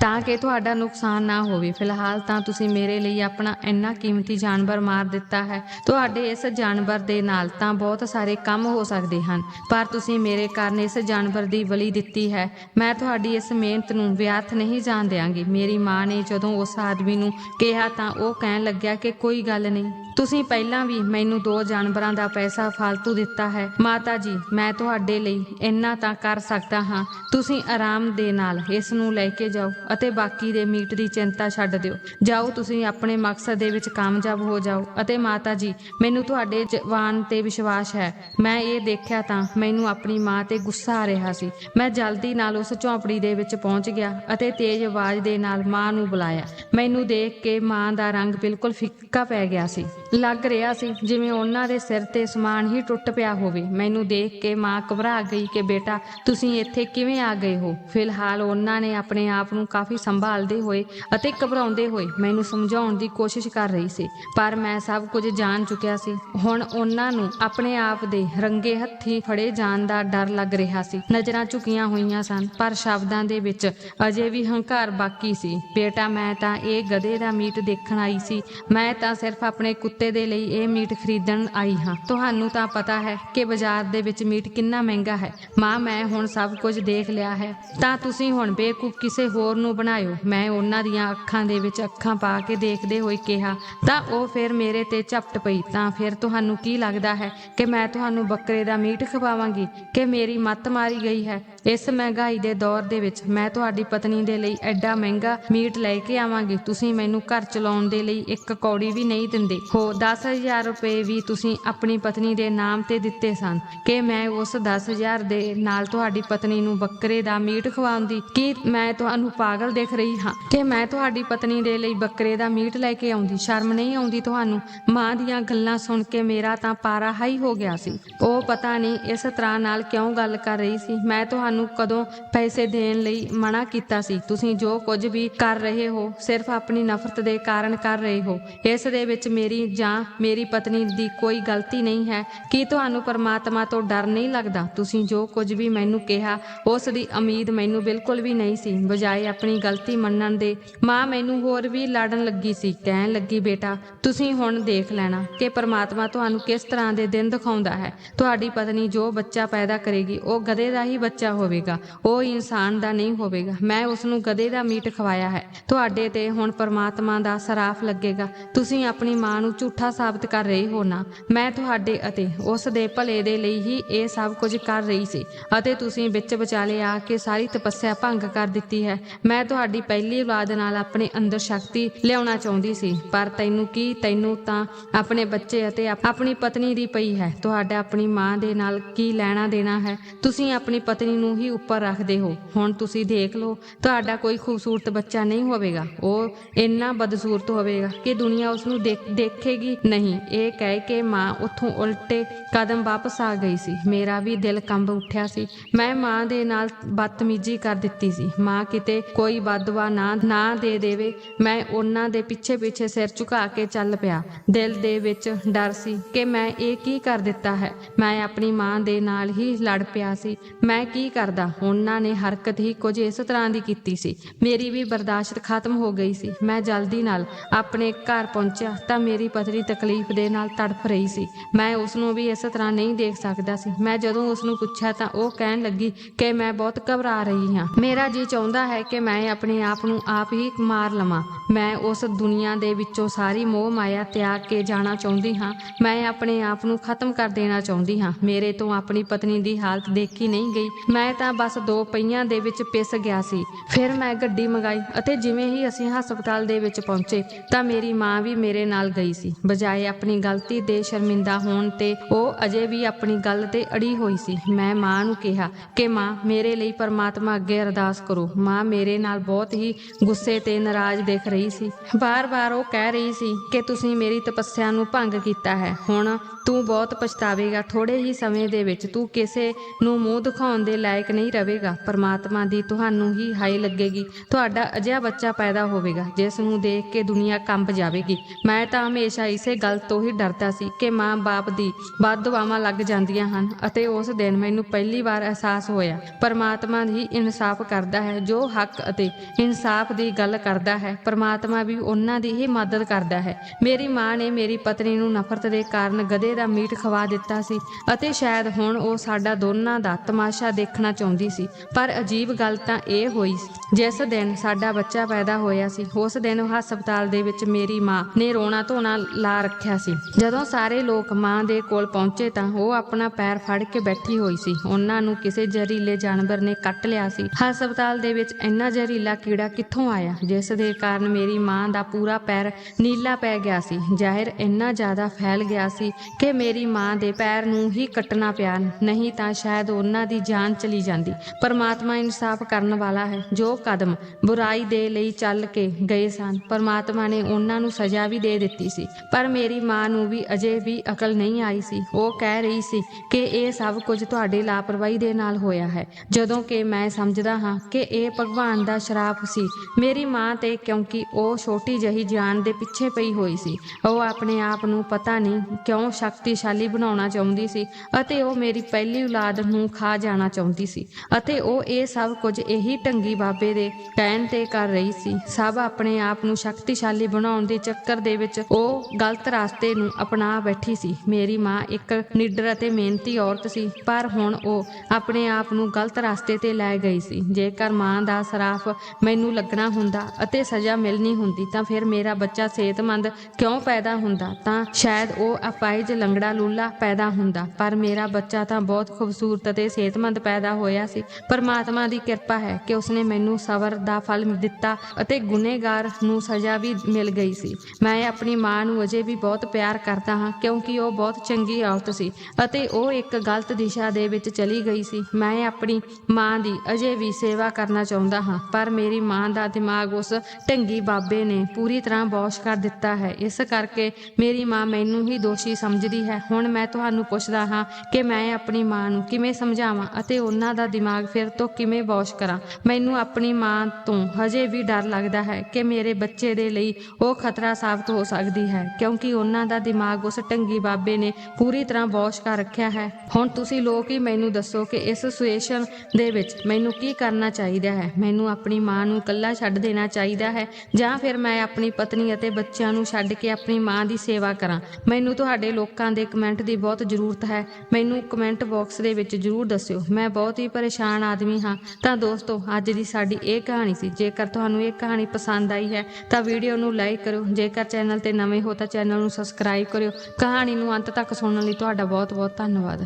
ਤਾਂ ਕਿ ਤੁਹਾਡਾ ਨੁਕਸਾਨ ਨਾ ਹੋਵੇ। ਫਿਲਹਾਲ ਤਾਂ ਤੁਸੀਂ ਮੇਰੇ ਲਈ ਆਪਣਾ ਇੰਨਾ ਕੀਮਤੀ ਜਾਨਵਰ ਮਾਰ ਦਿੱਤਾ ਹੈ। ਤੁਹਾਡੇ ਇਸ ਜਾਨਵਰ ਦੇ ਨਾਲ ਤਾਂ ਬਹੁਤ ਸਾਰੇ ਕੰਮ ਹੋ ਸਕਦੇ ਹਨ, ਪਰ ਤੁਸੀਂ ਮੇਰੇ ਕਾਰਨ ਇਸ ਜਾਨਵਰ ਦੀ ਬਲੀ ਦਿੱਤੀ ਹੈ। ਮੈਂ ਤੁਹਾਡੀ ਇਸ ਮਿਹਨਤ ਨੂੰ ਵਿਅਰਥ ਨਹੀਂ ਜਾਣ ਦਿਆਂਗੀ। ਮੇਰੀ ਮਾਂ ਨੇ ਜਦੋਂ ਉਸ ਆਦਮੀ ਨੂੰ ਕਿਹਾ ਤਾਂ ਉਹ ਕਹਿਣ ਲੱਗਿਆ ਕਿ ਕੋਈ ਗੱਲ ਨਹੀਂ, ਤੁਸੀਂ ਪਹਿਲਾਂ ਵੀ ਮੈਨੂੰ ਦੋ ਜਾਨਵਰਾਂ ਦਾ ਪੈਸਾ ਫालतू ਦਿੱਤਾ ਹੈ। ਮਾਤਾ ਜੀ, ਮੈਂ ਤੁਹਾਡੇ ਲਈ ਇੰਨਾ ਤਾਂ ਕਰ ਸਕਦਾ ਹਾਂ। ਤੁਸੀਂ ਆਰਾਮ ਦੇ ਨਾਲ ਇਸ ਨੂੰ ਲੈ ਕੇ ਜਾਓ ਅਤੇ ਬਾਕੀ ਦੇ ਮੀਟ ਦੀ ਚਿੰਤਾ ਛੱਡ ਦਿਓ। ਜਾਓ ਤੁਸੀਂ ਆਪਣੇ ਮਕਸਦ ਦੇ ਵਿੱਚ ਕਾਮਯਾਬ ਹੋ ਜਾਓ ਅਤੇ ਮਾਤਾ ਜੀ, ਮੈਨੂੰ ਤੁਹਾਡੇ ਜਵਾਨ ਤੇ ਵਿਸ਼ਵਾਸ ਹੈ। ਮੈਂ ਇਹ ਦੇਖਿਆ ਤਾਂ ਮੈਨੂੰ ਆਪਣੀ ਮਾਂ ਤੇ ਗੁੱਸਾ ਆ ਰਿਹਾ ਸੀ। ਮੈਂ ਜਲਦੀ ਨਾਲ ਉਸ ਝੌਂਪੜੀ ਦੇ ਵਿੱਚ ਪਹੁੰਚ ਗਿਆ ਅਤੇ ਤੇਜ਼ ਆਵਾਜ਼ ਦੇ ਨਾਲ ਮਾਂ ਨੂੰ ਬੁਲਾਇਆ। ਮੈਨੂੰ ਦੇਖ ਕੇ ਮਾਂ ਦਾ ਰੰਗ ਬਿਲਕੁਲ ਫਿੱਕਾ ਪੈ ਗਿਆ ਸੀ। ਲੱਗ ਰਿਹਾ ਸੀ ਜਿਵੇਂ ਉਹਨਾਂ ਦੇ ਸਿਰ ਤੇ ਸਮਾਨ ਹੀ ਟੁੱਟ ਪਿਆ ਹੋਵੇ। ਮੈਨੂੰ ਦੇਖ ਕੇ ਮਾਂ ਘਬਰਾ ਗਈ ਕਿ ਬੇਟਾ, ਤੁਸੀਂ ਇੱਥੇ ਕਿਵੇਂ ਆ ਗਏ ਹੋ? ਫਿਲਹਾਲ ਉਹਨਾਂ ਨੇ ਆਪਣੇ ਆਪ ਨੂੰ ਕਾਫੀ ਸੰਭਾਲਦੇ ਹੋਏ ਅਤੇ ਘਬਰਾਉਂਦੇ ਹੋਏ ਮੈਨੂੰ ਸਮਝਾਉਣ ਦੀ ਕੋਸ਼ਿਸ਼ ਕਰ ਰਹੀ ਸੀ, ਪਰ ਮੈਂ ਸਭ ਕੁਝ ਜਾਣ ਚੁੱਕਿਆ ਸੀ। ਹੁਣ ਉਹਨਾਂ ਨੂੰ ਆਪਣੇ ਆਪ ਦੇ ਰੰਗੇ ਹੱਥੀ ਫੜੇ ਜਾਣ ਦਾ ਡਰ ਲੱਗ ਰਿਹਾ ਸੀ। ਨਜ਼ਰਾਂ ਝੁਕੀਆਂ ਹੋਈਆਂ ਸਨ, ਪਰ ਸ਼ਬਦਾਂ ਦੇ ਵਿੱਚ ਅਜੇ ਵੀ ਹੰਕਾਰ ਬਾਕੀ ਸੀ। ਬੇਟਾ, ਮੈਂ ਤਾਂ ਇਹ ਗਧੇ ਦਾ ਮੀਟ ਦੇਖਣ ਆਈ ਸੀ। ਮੈਂ ਤਾਂ ਸਿਰਫ ਆਪਣੇ ਕੁੱਤੇ ਦੇ ਲਈ ਇਹ ਮੀਟ ਖਰੀਦਣ ਆਈ ਹਾਂ। ਤੁਹਾਨੂੰ ਤਾਂ ਪਤਾ ਹੈ ਕਿ ਬਾਜ਼ਾਰ ਦੇ ਵਿੱਚ ਮੀਟ ਕਿੰਨਾ ਮਹਿੰਗਾ ਹੈ। ਮਾਂ, ਮੈਂ ਹੁਣ ਸਭ ਕੁਝ ਦੇਖ ਲਿਆ ਹੈ। ਤਾਂ ਤੁਸੀਂ ਹੁਣ ਬੇਕੂਫ ਕਿਸੇ ਹੋਰ ਨੂੰ ਬਣਾਇਓ। ਮੈਂ ਉਹਨਾਂ ਦੀਆਂ ਅੱਖਾਂ ਦੇ ਵਿੱਚ ਅੱਖਾਂ ਪਾ ਕੇ ਦੇਖਦੇ ਹੋਏ ਕਿਹਾ, ਤਾਂ ਉਹ ਫਿਰ ਮੇਰੇ ਤੇ ਝਪਟ ਪਈ। ਤਾਂ ਫਿਰ ਤੁਹਾਨੂੰ ਕੀ ਲੱਗਦਾ ਹੈ ਕਿ ਮੈਂ ਤੁਹਾਨੂੰ ਬੱਕਰੇ ਦਾ ਮੀਟ ਖਵਾਵਾਂਗੀ? ਕਿ ਮੇਰੀ ਮੱਤ ਮਾਰੀ ਗਈ ਹੈ? ਇਸ ਮਹਿੰਗਾਈ ਦੇ ਦੌਰ ਦੇ ਵਿੱਚ ਮੈਂ ਤੁਹਾਡੀ ਪਤਨੀ ਦੇ ਲਈ ਐਡਾ ਮਹਿੰਗਾ ਮੀਟ ਲੈ ਕੇ ਆਵਾਂਗੀ। ਤੁਸੀਂ ਮੈਨੂੰ ਘਰ ਚਲਾਉਣ ਦੇ ਲਈ ਇੱਕ ਕੌੜੀ ਵੀ ਨਹੀਂ ਦਿੰਦੇ। ਹੋ 10000 ਰੁਪਏ ਵੀ ਤੁਸੀਂ ਆਪਣੀ ਪਤਨੀ ਦੇ ਨਾਮ ਤੇ ਦਿੱਤੇ ਸਨ ਕਿ ਮੈਂ ਉਸ 10000 ਦੇ ਨਾਲ ਤੁਹਾਡੀ ਪਤਨੀ ਨੂੰ ਬੱਕਰੇ ਦਾ ਮੀਟ ਖਵਾਉਂਦੀ ਕੀ ਮੈਂ ਤੁਹਾਨੂੰ ਪਾਗਲ ਦੇਖ ਰਹੀ ਹਾਂ, ਕਿ ਮੈਂ ਤੁਹਾਡੀ ਪਤਨੀ ਦੇ ਲਈ ਬੱਕਰੇ ਦਾ ਮੀਟ ਲੈ ਕੇ ਆਉਂਦੀ। ਸ਼ਰਮ ਨਹੀਂ ਆਉਂਦੀ ਤੁਹਾਨੂੰ? ਮਾਂ ਦੀਆਂ ਗੱਲਾਂ ਸੁਣ ਕੇ ਮੇਰਾ ਤਾਂ ਪਾਰਾ ਹਾਈ ਹੋ ਗਿਆ ਸੀ। ਉਹ ਪਤਾ ਨਹੀਂ ਇਸ ਤਰ੍ਹਾਂ ਨਾਲ ਕਿਉਂ ਗੱਲ ਕਰ ਰਹੀ ਸੀ। ਮੈਂ ਤੁਹਾਨੂੰ ਕਦੋਂ ਪੈਸੇ ਦੇਣ ਲਈ ਮਨਾ ਕੀਤਾ ਸੀ? ਤੁਸੀਂ ਜੋ ਕੁਝ ਵੀ ਕਰ ਰਹੇ ਹੋ, ਸਿਰਫ ਆਪਣੀ ਨਫ਼ਰਤ ਦੇ ਕਾਰਨ ਕਰ ਰਹੇ ਹੋ। ਇਸ ਦੇ ਵਿੱਚ ਮੇਰੀ ਜਾਂ ਮੇਰੀ ਪਤਨੀ ਦੀ ਕੋਈ ਗਲਤੀ ਨਹੀਂ ਹੈ। ਕੀ ਤੁਹਾਨੂੰ ਪਰਮਾਤਮਾ ਤੋਂ ਡਰ ਨਹੀਂ ਲੱਗਦਾ? ਤੁਸੀਂ ਜੋ ਕੁਝ ਵੀ ਮੈਨੂੰ ਕਿਹਾ, ਉਸ ਦੀ ਉਮੀਦ ਮੈਨੂੰ ਬਿਲਕੁਲ ਵੀ ਨਹੀਂ ਸੀ। ਬਜਾਏ ਆਪਣੀ ਗਲਤੀ ਮੰਨਣ ਦੇ, ਮਾਂ ਮੈਨੂੰ ਹੋਰ ਵੀ ਲੜਨ ਲੱਗੀ ਸੀ, ਕਹਿਣ ਲੱਗੀ, ਬੇਟਾ, ਤੁਸੀਂ ਹੁਣ ਦੇਖ ਲੈਣਾ ਕਿ ਪਰਮਾਤਮਾ ਤੁਹਾਨੂੰ ਕਿਸ ਤਰ੍ਹਾਂ ਦੇ ਦਿਨ ਦਿਖਾਉਂਦਾ ਹੈ। ਤੁਹਾਡੀ ਪਤਨੀ ਜੋ ਬੱਚਾ ਪੈਦਾ ਕਰੇਗੀ, ਉਹ ਗਧੇ ਦਾ ਹੀ ਬੱਚਾ ਹੋਵੇਗਾ। ਉਹ ਇਨਸਾਨ ਦਾ ਨਹੀਂ ਹੋਵੇਗਾ। ਮੈਂ ਉਸ ਨੂੰ ਗਧੇ ਦਾ ਮੀਟ ਖਵਾਇਆ ਹੈ। ਤੁਹਾਡੇ ਤੇ ਹੁਣ ਪਰਮਾਤਮਾ ਦਾ ਸਰਾਫ ਲੱਗੇਗਾ। ਤੁਸੀਂ ਆਪਣੀ ਮਾਂ ਨੂੰ ਝੂਠਾ ਸਾਬਤ ਕਰ ਰਹੇ ਹੋ ਨਾ। ਮੈਂ ਤੁਹਾਡੇ ਅਤੇ ਉਸ ਦੇ ਭਲੇ ਦੇ ਲਈ ਹੀ ਇਹ ਸਭ ਕੁਝ ਕਰ ਰਹੀ ਸੀ। ਅਤੇ ਤੁਸੀਂ ਵਿੱਚ ਵਿਚਾਲੇ ਆ ਕੇ ਸਾਰੀ ਤਪੱਸਿਆ ਭੰਗ ਕਰ ਦਿੱਤੀ ਹੈ। ਮੈਂ ਤੁਹਾਡੀ ਪਹਿਲੀ ਔਲਾਦ ਨਾਲ ਆਪਣੇ ਅੰਦਰ ਸ਼ਕਤੀ ਲਿਆਉਣਾ ਚਾਹੁੰਦੀ ਸੀ। ਪਰ ਤੈਨੂੰ ਕੀ, ਤੈਨੂੰ ਤਾਂ ਆਪਣੇ ਬੱਚੇ ਅਤੇ ਆਪਣੀ ਪਤਨੀ ਦੀ ਪਈ ਹੈ। ਤੁਹਾਡਾ ਆਪਣੀ ਮਾਂ ਦੇ ਨਾਲ ਕੀ ਲੈਣਾ ਦੇਣਾ ਹੈ? ਤੁਸੀਂ ਆਪਣੀ ਪਤਨੀ ਨੂੰ ਹੀ ਉੱਪਰ ਰੱਖਦੇ ਹੋ। ਹੁਣ ਤੁਸੀਂ ਦੇਖ ਲਓ, ਤੁਹਾਡਾ ਕੋਈ ਖੂਬਸੂਰਤ ਬੱਚਾ ਨਹੀਂ ਹੋਵੇਗਾ। ਉਹ ਇੰਨਾ ਬਦਸੂਰਤ ਹੋਵੇਗਾ ਕਿ ਦੁਨੀਆ ਉਸ ਨੂੰ ਦੇਖੇਗੀ ਨਹੀਂ। ਇਹ ਕਹਿ ਕੇ ਮਾਂ ਉੱਥੋਂ ਉਲਟੇ ਕਦਮ ਵਾਪਸ ਆ ਗਈ ਸੀ। ਮੇਰਾ ਵੀ ਦਿਲ ਕੰਮ ਕੰਬ ਉੱਠਿਆ ਸੀ। ਮੈਂ ਮਾਂ ਦੇ ਨਾਲ ਬਦਤਮੀਜ਼ੀ ਕਰ ਦਿੱਤੀ ਸੀ। ਮਾਂ ਕਿਤੇ ਕੋਈ ਬਦਵਾ ਨਾ ਨਾ ਦੇ ਦੇਵੇ, ਮੈਂ ਉਹਨਾਂ ਦੇ ਪਿੱਛੇ ਪਿੱਛੇ ਸਿਰ ਝੁਕਾ ਕੇ ਚੱਲ ਪਿਆ। ਦਿਲ ਦੇ ਵਿੱਚ ਡਰ ਸੀ ਕਿ ਮੈਂ ਇਹ ਕੀ ਕਰ ਦਿੱਤਾ ਹੈ। ਮੈਂ ਆਪਣੀ ਮਾਂ ਦੇ ਨਾਲ ਹੀ ਲੜ ਪਿਆ ਸੀ। ਮੈਂ ਕੀ ਕਰਦਾ? ਉਹਨਾਂ ਨੇ ਹਰਕਤ ਹੀ ਕੁਝ ਇਸ ਤਰ੍ਹਾਂ ਦੀ ਕੀਤੀ ਸੀ। ਮੇਰੀ ਵੀ ਬਰਦਾਸ਼ਤ ਖਤਮ ਹੋ ਗਈ ਸੀ। ਮੈਂ ਜਲਦੀ ਨਾਲ ਆਪਣੇ ਘਰ ਪਹੁੰਚਿਆ ਤਾਂ ਮੇਰੀ ਪਤਨੀ ਤਕਲੀਫ ਦੇ ਨਾਲ ਤੜਫ ਰਹੀ ਸੀ। ਮੈਂ ਉਸ ਨੂੰ ਵੀ ਇਸ ਤਰ੍ਹਾਂ ਨਹੀਂ ਦੇਖ ਸਕਦਾ ਸੀ। ਮੈਂ ਜਦੋਂ ਉਸ ਨੂੰ ਪੁੱਛਿਆ ਤਾਂ ਉਹ ਕਹਿਣ ਲੱਗੀ ਕਿ ਮੈਂ ਬਹੁਤ ਘਬਰਾ ਰਹੀ ਹਾਂ। ਮੇਰਾ ਜੀ ਚਾਹੁੰਦਾ ਹੈ ਕਿ ਮੈਂ ਆਪਣੇ ਆਪ ਨੂੰ ਆਪ ਹੀ ਮਾਰ ਲਵਾਂ। ਮੈਂ ਉਸ ਦੁਨੀਆ ਦੇ ਵਿੱਚੋਂ ਸਾਰੀ ਮੋਹ ਮਾਇਆ ਤਿਆਗ ਕੇ ਜਾਣਾ ਚਾਹੁੰਦੀ ਹਾਂ। ਮੈਂ ਆਪਣੇ ਆਪ ਨੂੰ ਖਤਮ ਕਰ ਦੇਣਾ ਚਾਹੁੰਦੀ ਹਾਂ। ਮੇਰੇ ਤੋਂ ਆਪਣੀ ਪਤਨੀ ਦੀ ਹਾਲਤ ਦੇਖੀ ਨਹੀਂ ਗਈ। ਮੈਂ ਤਾਂ ਬਸ ਦੋ ਪਹੀਆਂ ਦੇ ਵਿੱਚ ਪਿਸ ਗਿਆ ਸੀ। ਫਿਰ ਮੈਂ ਗੱਡੀ ਮੰਗਾਈ ਅਤੇ ਜਿਵੇਂ ਹੀ ਅਸੀਂ ਹਸਪਤਾਲ ਦੇ ਵਿੱਚ ਪਹੁੰਚੇ ਤਾਂ ਮੇਰੀ ਮਾਂ ਵੀ ਮੇਰੇ ਨਾਲ ਗਈ ਸੀ। ਬਜਾਏ ਆਪਣੀ ਗਲਤੀ ਦੇ ਸ਼ਰਮਿੰਦਾ ਹੋਣ ਤੇ ਉਹ ਅਜੇ ਵੀ ਆਪਣੀ ਗੱਲ ਤੇ ਅੜੀ ਹੋਈ ਸੀ। ਮੈਂ ਮਾਂ ਨੂੰ ਕਿਹਾ ਕਿ ਮਾਂ, ਮੇਰੇ ਲਈ ਪਰਮਾਤਮਾ ਅੱਗੇ ਅਰਦਾਸ ਕਰੋ। ਮਾਂ ਮੇਰੇ ਨਾਲ ਬਹੁਤ ਹੀ ਗੁੱਸੇ ਤੇ ਨਾਰਾਜ਼ ਦਿਖ ਰਹੀ ਸੀ। ਬਾਰ-ਬਾਰ ਉਹ ਕਹਿ ਰਹੀ ਸੀ ਕਿ ਤੁਸੀਂ ਮੇਰੀ ਤਪੱਸਿਆ ਨੂੰ ਭੰਗ ਕੀਤਾ ਹੈ। ਹੁਣ ਤੂੰ ਬਹੁਤ ਪਛਤਾਵੇਗਾ। ਥੋੜੇ ਹੀ ਸਮੇਂ ਦੇ ਵਿੱਚ ਤੂੰ ਕਿਸੇ ਨੂੰ ਮੂੰਹ ਦਿਖਾਉਣ ਦੇ ਲਾਇਕ ਨਹੀਂ ਰਹੇਗਾ। ਪਰਮਾਤਮਾ ਦੀ ਤੁਹਾਨੂੰ ਹੀ ਹਾਈ ਲੱਗੇਗੀ। ਤੁਹਾਡਾ ਅਜਿਹਾ ਬੱਚਾ ਪੈਦਾ ਹੋਵੇਗਾ, ਜਿਸ ਨੂੰ ਦੇਖ ਕੇ ਦੁਨੀਆ ਕੰਬ ਜਾਵੇਗੀ। ਮੈਂ ਤਾਂ ਹਮੇਸ਼ਾ ਇਸੇ ਗੱਲ ਤੋਂ ਹੀ ਡਰਦਾ ਸੀ ਕਿ ਮਾਂ-ਬਾਪ ਦੀ ਬਦਦੁਆਵਾਂ ਲੱਗ ਜਾਂਦੀਆਂ ਹਨ ਅਤੇ ਉਸ ਦਿਨ ਮੈਨੂੰ ਪਹਿਲੀ ਵਾਰ ਅਹਿਸਾਸ ਹੋਇਆ। ਪਰਮਾਤਮਾ ਹੀ ਇਨਸਾਫ ਕਰਦਾ ਹੈ, ਜੋ ਹੱਕ ਅਤੇ ਇਨਸਾਫ ਦੀ ਗੱਲ ਕਰਦਾ ਹੈ। ਪਰਮਾਤਮਾ ਵੀ ਉਹਨਾਂ ਦੀ ਹੀ ਮਦਦ ਕਰਦਾ ਹੈ। ਮੇਰੀ ਮਾਂ ਨੇ ਮੇਰੀ ਪਤਨੀ ਨੂੰ ਨਫ਼ਰਤ ਦੇ ਕਾਰਨ ਗਦੇ ਗਧੇ ਦਾ ਮੀਟ ਖਵਾ ਦਿੱਤਾ ਸੀ ਅਤੇ ਸ਼ਾਇਦ ਹੁਣ ਉਹ ਸਾਡਾ ਦੋਨਾਂ ਦਾ ਤਮਾਸ਼ਾ ਦੇਖਣਾ ਚਾਹੁੰਦੀ ਸੀ। ਪਰ ਅਜੀਬ ਗੱਲ ਤਾਂ ਇਹ ਹੋਈ ਜਿਸ ਦਿਨ ਸਾਡਾ ਬੱਚਾ ਪੈਦਾ ਹੋਇਆ ਸੀ, ਉਸ ਦਿਨ ਹਸਪਤਾਲ ਦੇ ਵਿੱਚ ਮੇਰੀ ਮਾਂ ਨੇ ਰੋਣਾ ਧੋਣਾ ਲਾ ਰੱਖਿਆ ਸੀ। ਜਦੋਂ ਸਾਰੇ ਲੋਕ ਮਾਂ ਦੇ ਕੋਲ ਪਹੁੰਚੇ ਤਾਂ ਉਹ ਆਪਣਾ ਪੈਰ ਫੜ ਕੇ ਬੈਠੀ ਹੋਈ ਸੀ। ਉਹਨਾਂ ਨੂੰ ਕਿਸੇ ਜ਼ਹਿਰੀਲੇ ਜਾਨਵਰ ਨੇ ਕੱਟ ਲਿਆ ਸੀ। ਹਸਪਤਾਲ ਦੇ ਵਿੱਚ ਇੰਨਾ ਜ਼ਹਿਰੀਲਾ ਕੀੜਾ ਕਿੱਥੋਂ ਆਇਆ, ਜਿਸ ਦੇ ਕਾਰਨ ਮੇਰੀ ਮਾਂ ਦਾ ਪੂਰਾ ਪੈਰ ਨੀਲਾ ਪੈ ਗਿਆ ਸੀ। ਜ਼ਾਹਿਰ ਇੰਨਾ ਜ਼ਿਆਦਾ ਫੈਲ ਗਿਆ ਸੀ ਕਿ ਮੇਰੀ ਮਾਂ ਦੇ ਪੈਰ ਨੂੰ ਹੀ ਕੱਟਣਾ ਪਿਆ, ਨਹੀਂ ਤਾਂ ਸ਼ਾਇਦ ਉਹਨਾਂ ਦੀ ਜਾਨ ਚਲੀ ਜਾਂਦੀ। ਪਰਮਾਤਮਾ ਇਨਸਾਫ ਕਰਨ ਵਾਲਾ ਹੈ, ਜੋ ਕਦਮ ਬੁਰਾਈ ਦੇ ਲਈ ਚੱਲ ਕੇ ਗਏ ਸਨ, ਪਰਮਾਤਮਾ ਨੇ ਉਹਨਾਂ ਨੂੰ ਸਜ਼ਾ ਵੀ ਦੇ ਦਿੱਤੀ ਸੀ। ਪਰ ਮੇਰੀ ਮਾਂ ਨੂੰ ਵੀ ਅਜੇ ਵੀ ਅਕਲ ਨਹੀਂ ਆਈ ਸੀ। ਉਹ ਕਹਿ ਰਹੀ ਸੀ ਕਿ ਇਹ ਸਭ ਕੁਝ ਤੁਹਾਡੀ ਲਾਪਰਵਾਹੀ ਦੇ ਨਾਲ ਹੋਇਆ ਹੈ। ਜਦੋਂ ਕਿ ਮੈਂ ਸਮਝਦਾ ਹਾਂ ਕਿ ਇਹ ਭਗਵਾਨ ਦਾ ਸ਼ਰਾਪ ਸੀ। ਮੇਰੀ ਮਾਂ ਤੇ ਕਿਉਂਕਿ ਉਹ ਛੋਟੀ ਜਹੀ ਜਾਨ ਦੇ ਪਿੱਛੇ ਪਈ ਹੋਈ ਸੀ। ਉਹ ਆਪਣੇ ਆਪ ਨੂੰ ਪਤਾ ਨਹੀਂ ਕਿਉਂ ਸ਼ੱਕ ਸ਼ਕਤੀਸ਼ਾਲੀ ਬਣਾਉਣਾ ਚਾਹੁੰਦੀ ਸੀ ਅਤੇ ਉਹ ਮੇਰੀ ਪਹਿਲੀ ਔਲਾਦ ਨੂੰ ਖਾ ਜਾਣਾ ਚਾਹੁੰਦੀ ਸੀ ਅਤੇ ਉਹ ਇਹ ਸਭ ਕੁਝ ਇਹੀ ਢੰਗੀ ਬਾਬੇ ਦੇ ਕਹਿਣ ਤੇ ਕਰ ਰਹੀ ਸੀ। ਸਭ ਆਪਣੇ ਆਪ ਨੂੰ ਸ਼ਕਤੀਸ਼ਾਲੀ ਬਣਾਉਣ ਦੇ ਚੱਕਰ ਦੇ ਵਿੱਚ ਉਹ ਗਲਤ ਰਸਤੇ ਨੂੰ ਅਪਣਾ ਬੈਠੀ ਸੀ। ਮੇਰੀ ਮਾਂ ਇੱਕ ਨਿਡਰ ਅਤੇ ਮਿਹਨਤੀ ਔਰਤ ਸੀ, ਪਰ ਹੁਣ ਉਹ ਆਪਣੇ ਆਪ ਨੂੰ ਗਲਤ ਰਸਤੇ ਤੇ ਲੈ ਗਈ ਸੀ। ਜੇਕਰ ਮਾਂ ਦਾ ਸਰਾਫ ਮੈਨੂੰ ਲੱਗਣਾ ਹੁੰਦਾ ਅਤੇ ਸਜ਼ਾ ਮਿਲਣੀ ਹੁੰਦੀ ਤਾਂ ਫਿਰ ਮੇਰਾ ਬੱਚਾ ਸਿਹਤਮੰਦ ਕਿਉਂ ਪੈਦਾ ਹੁੰਦਾ? ਤਾਂ ਸ਼ਾਇਦ ਉਹ ਅਪਾਇਜ ਲੰਗੜਾ ਲੂਲਾ ਪੈਦਾ ਹੁੰਦਾ, ਪਰ ਮੇਰਾ ਬੱਚਾ ਤਾਂ ਬਹੁਤ ਖੂਬਸੂਰਤ ਅਤੇ ਸਿਹਤਮੰਦ ਪੈਦਾ ਹੋਇਆ ਸੀ। ਪਰਮਾਤਮਾ ਦੀ ਕਿਰਪਾ ਹੈ ਕਿ ਉਸਨੇ ਮੈਨੂੰ ਸਬਰ ਦਾ ਫਲ ਦਿੱਤਾ ਅਤੇ ਗੁਨੇਗਾਰ ਨੂੰ ਸਜ਼ਾ ਵੀ ਮਿਲ ਗਈ ਸੀ। ਮੈਂ ਆਪਣੀ ਮਾਂ ਨੂੰ ਅਜੇ ਵੀ ਬਹੁਤ ਪਿਆਰ ਕਰਦਾ ਹਾਂ, ਕਿਉਂਕਿ ਉਹ ਬਹੁਤ ਚੰਗੀ ਔਰਤ ਸੀ ਅਤੇ ਉਹ ਇੱਕ ਗਲਤ ਦਿਸ਼ਾ ਦੇ ਵਿੱਚ ਚਲੀ ਗਈ ਸੀ। ਮੈਂ ਆਪਣੀ ਮਾਂ ਦੀ ਅਜੇ ਵੀ ਸੇਵਾ ਕਰਨਾ ਚਾਹੁੰਦਾ ਹਾਂ, ਪਰ ਮੇਰੀ ਮਾਂ ਦਾ ਦਿਮਾਗ ਉਸ ਢੰਗੀ ਬਾਬੇ ਨੇ ਪੂਰੀ ਤਰ੍ਹਾਂ ਤਰ੍ਹਾਂ ਬੌਸ਼ ਕਰ ਦਿੱਤਾ ਹੈ। ਇਸ ਕਰਕੇ ਮੇਰੀ ਮਾਂ ਮੈਨੂੰ ਹੀ ਦੋਸ਼ੀ ਸਮਝਦੀ ਹੈ। ਹੁਣ ਮੈਂ ਤੁਹਾਨੂੰ ਪੁੱਛਦਾ ਹਾਂ ਕਿ ਮੈਂ ਆਪਣੀ ਮਾਂ ਨੂੰ ਕਿਵੇਂ ਸਮਝਾਵਾਂ ਅਤੇ ਉਹਨਾਂ ਦਾ ਦਿਮਾਗ ਫਿਰ ਤੋਂ ਕਿਵੇਂ ਬੌਸ਼ ਕਰਾਂ? ਮੈਨੂੰ ਆਪਣੀ ਮਾਂ ਤੋਂ ਹਜੇ ਵੀ ਡਰ ਲੱਗਦਾ ਹੈ ਕਿ ਮੇਰੇ ਬੱਚੇ ਦੇ ਲਈ ਉਹ ਖਤਰਾ ਸਾਬਤ ਹੋ ਸਕਦੀ ਹੈ, ਕਿਉਂਕਿ ਉਹਨਾਂ ਦਾ ਦਿਮਾਗ ਉਸ ਢੰਗੀ ਬਾਬੇ ਨੇ ਪੂਰੀ ਤਰ੍ਹਾਂ ਬੌਸ਼ ਕਰ ਰੱਖਿਆ ਹੈ। ਹੁਣ ਤੁਸੀਂ ਲੋਕ ਹੀ ਮੈਨੂੰ ਦੱਸੋ ਕਿ ਇਸ ਸਿਚੁਏਸ਼ਨ ਦੇ ਵਿੱਚ ਮੈਨੂੰ ਕੀ ਕਰਨਾ ਚਾਹੀਦਾ ਹੈ? ਮੈਨੂੰ ਆਪਣੀ ਮਾਂ ਨੂੰ ਇਕੱਲਾ ਛੱਡ ਦੇਣਾ ਚਾਹੀਦਾ ਹੈ ਜਾਂ ਫਿਰ ਮੈਂ ਆਪਣੀ ਪਤਨੀ ਅਤੇ ਬੱਚਿਆਂ ਨੂੰ ਛੱਡ ਕੇ ਆਪਣੀ ਮਾਂ ਦੀ ਸੇਵਾ ਕਰਾਂ? ਮੈਨੂੰ ਤੁਹਾਡੇ ਲੋਕਾਂ ਦੇ ਕਮੈਂਟ ਦੀ ਬਹੁਤ ਜ਼ਰੂਰਤ ਹੈ। ਮੈਨੂੰ ਕਮੈਂਟ ਬਾਕਸ ਦੇ ਵਿੱਚ ਜ਼ਰੂਰ ਦੱਸਿਓ। ਮੈਂ ਬਹੁਤ ਹੀ ਪਰੇਸ਼ਾਨ ਆਦਮੀ ਹਾਂ। ਤਾਂ ਦੋਸਤੋ, ਅੱਜ ਦੀ ਸਾਡੀ ਇਹ ਕਹਾਣੀ ਸੀ। ਜੇਕਰ ਤੁਹਾਨੂੰ ਇਹ ਕਹਾਣੀ ਪਸੰਦ ਆਈ ਹੈ, ਤਾਂ ਵੀਡੀਓ ਨੂੰ ਲਾਈਕ ਕਰੋ ਜੇਕਰ ਚੈਨਲ ਤੇ ਨਵੇਂ ਹੋ ਤਾਂ ਚੈਨਲ ਨੂੰ ਸਬਸਕ੍ਰਾਈਬ ਕਰਿਓ। ਕਹਾਣੀ ਨੂੰ ਅੰਤ ਤੱਕ ਸੁਣਨ ਲਈ ਤੁਹਾਡਾ ਬਹੁਤ ਬਹੁਤ ਧੰਨਵਾਦ।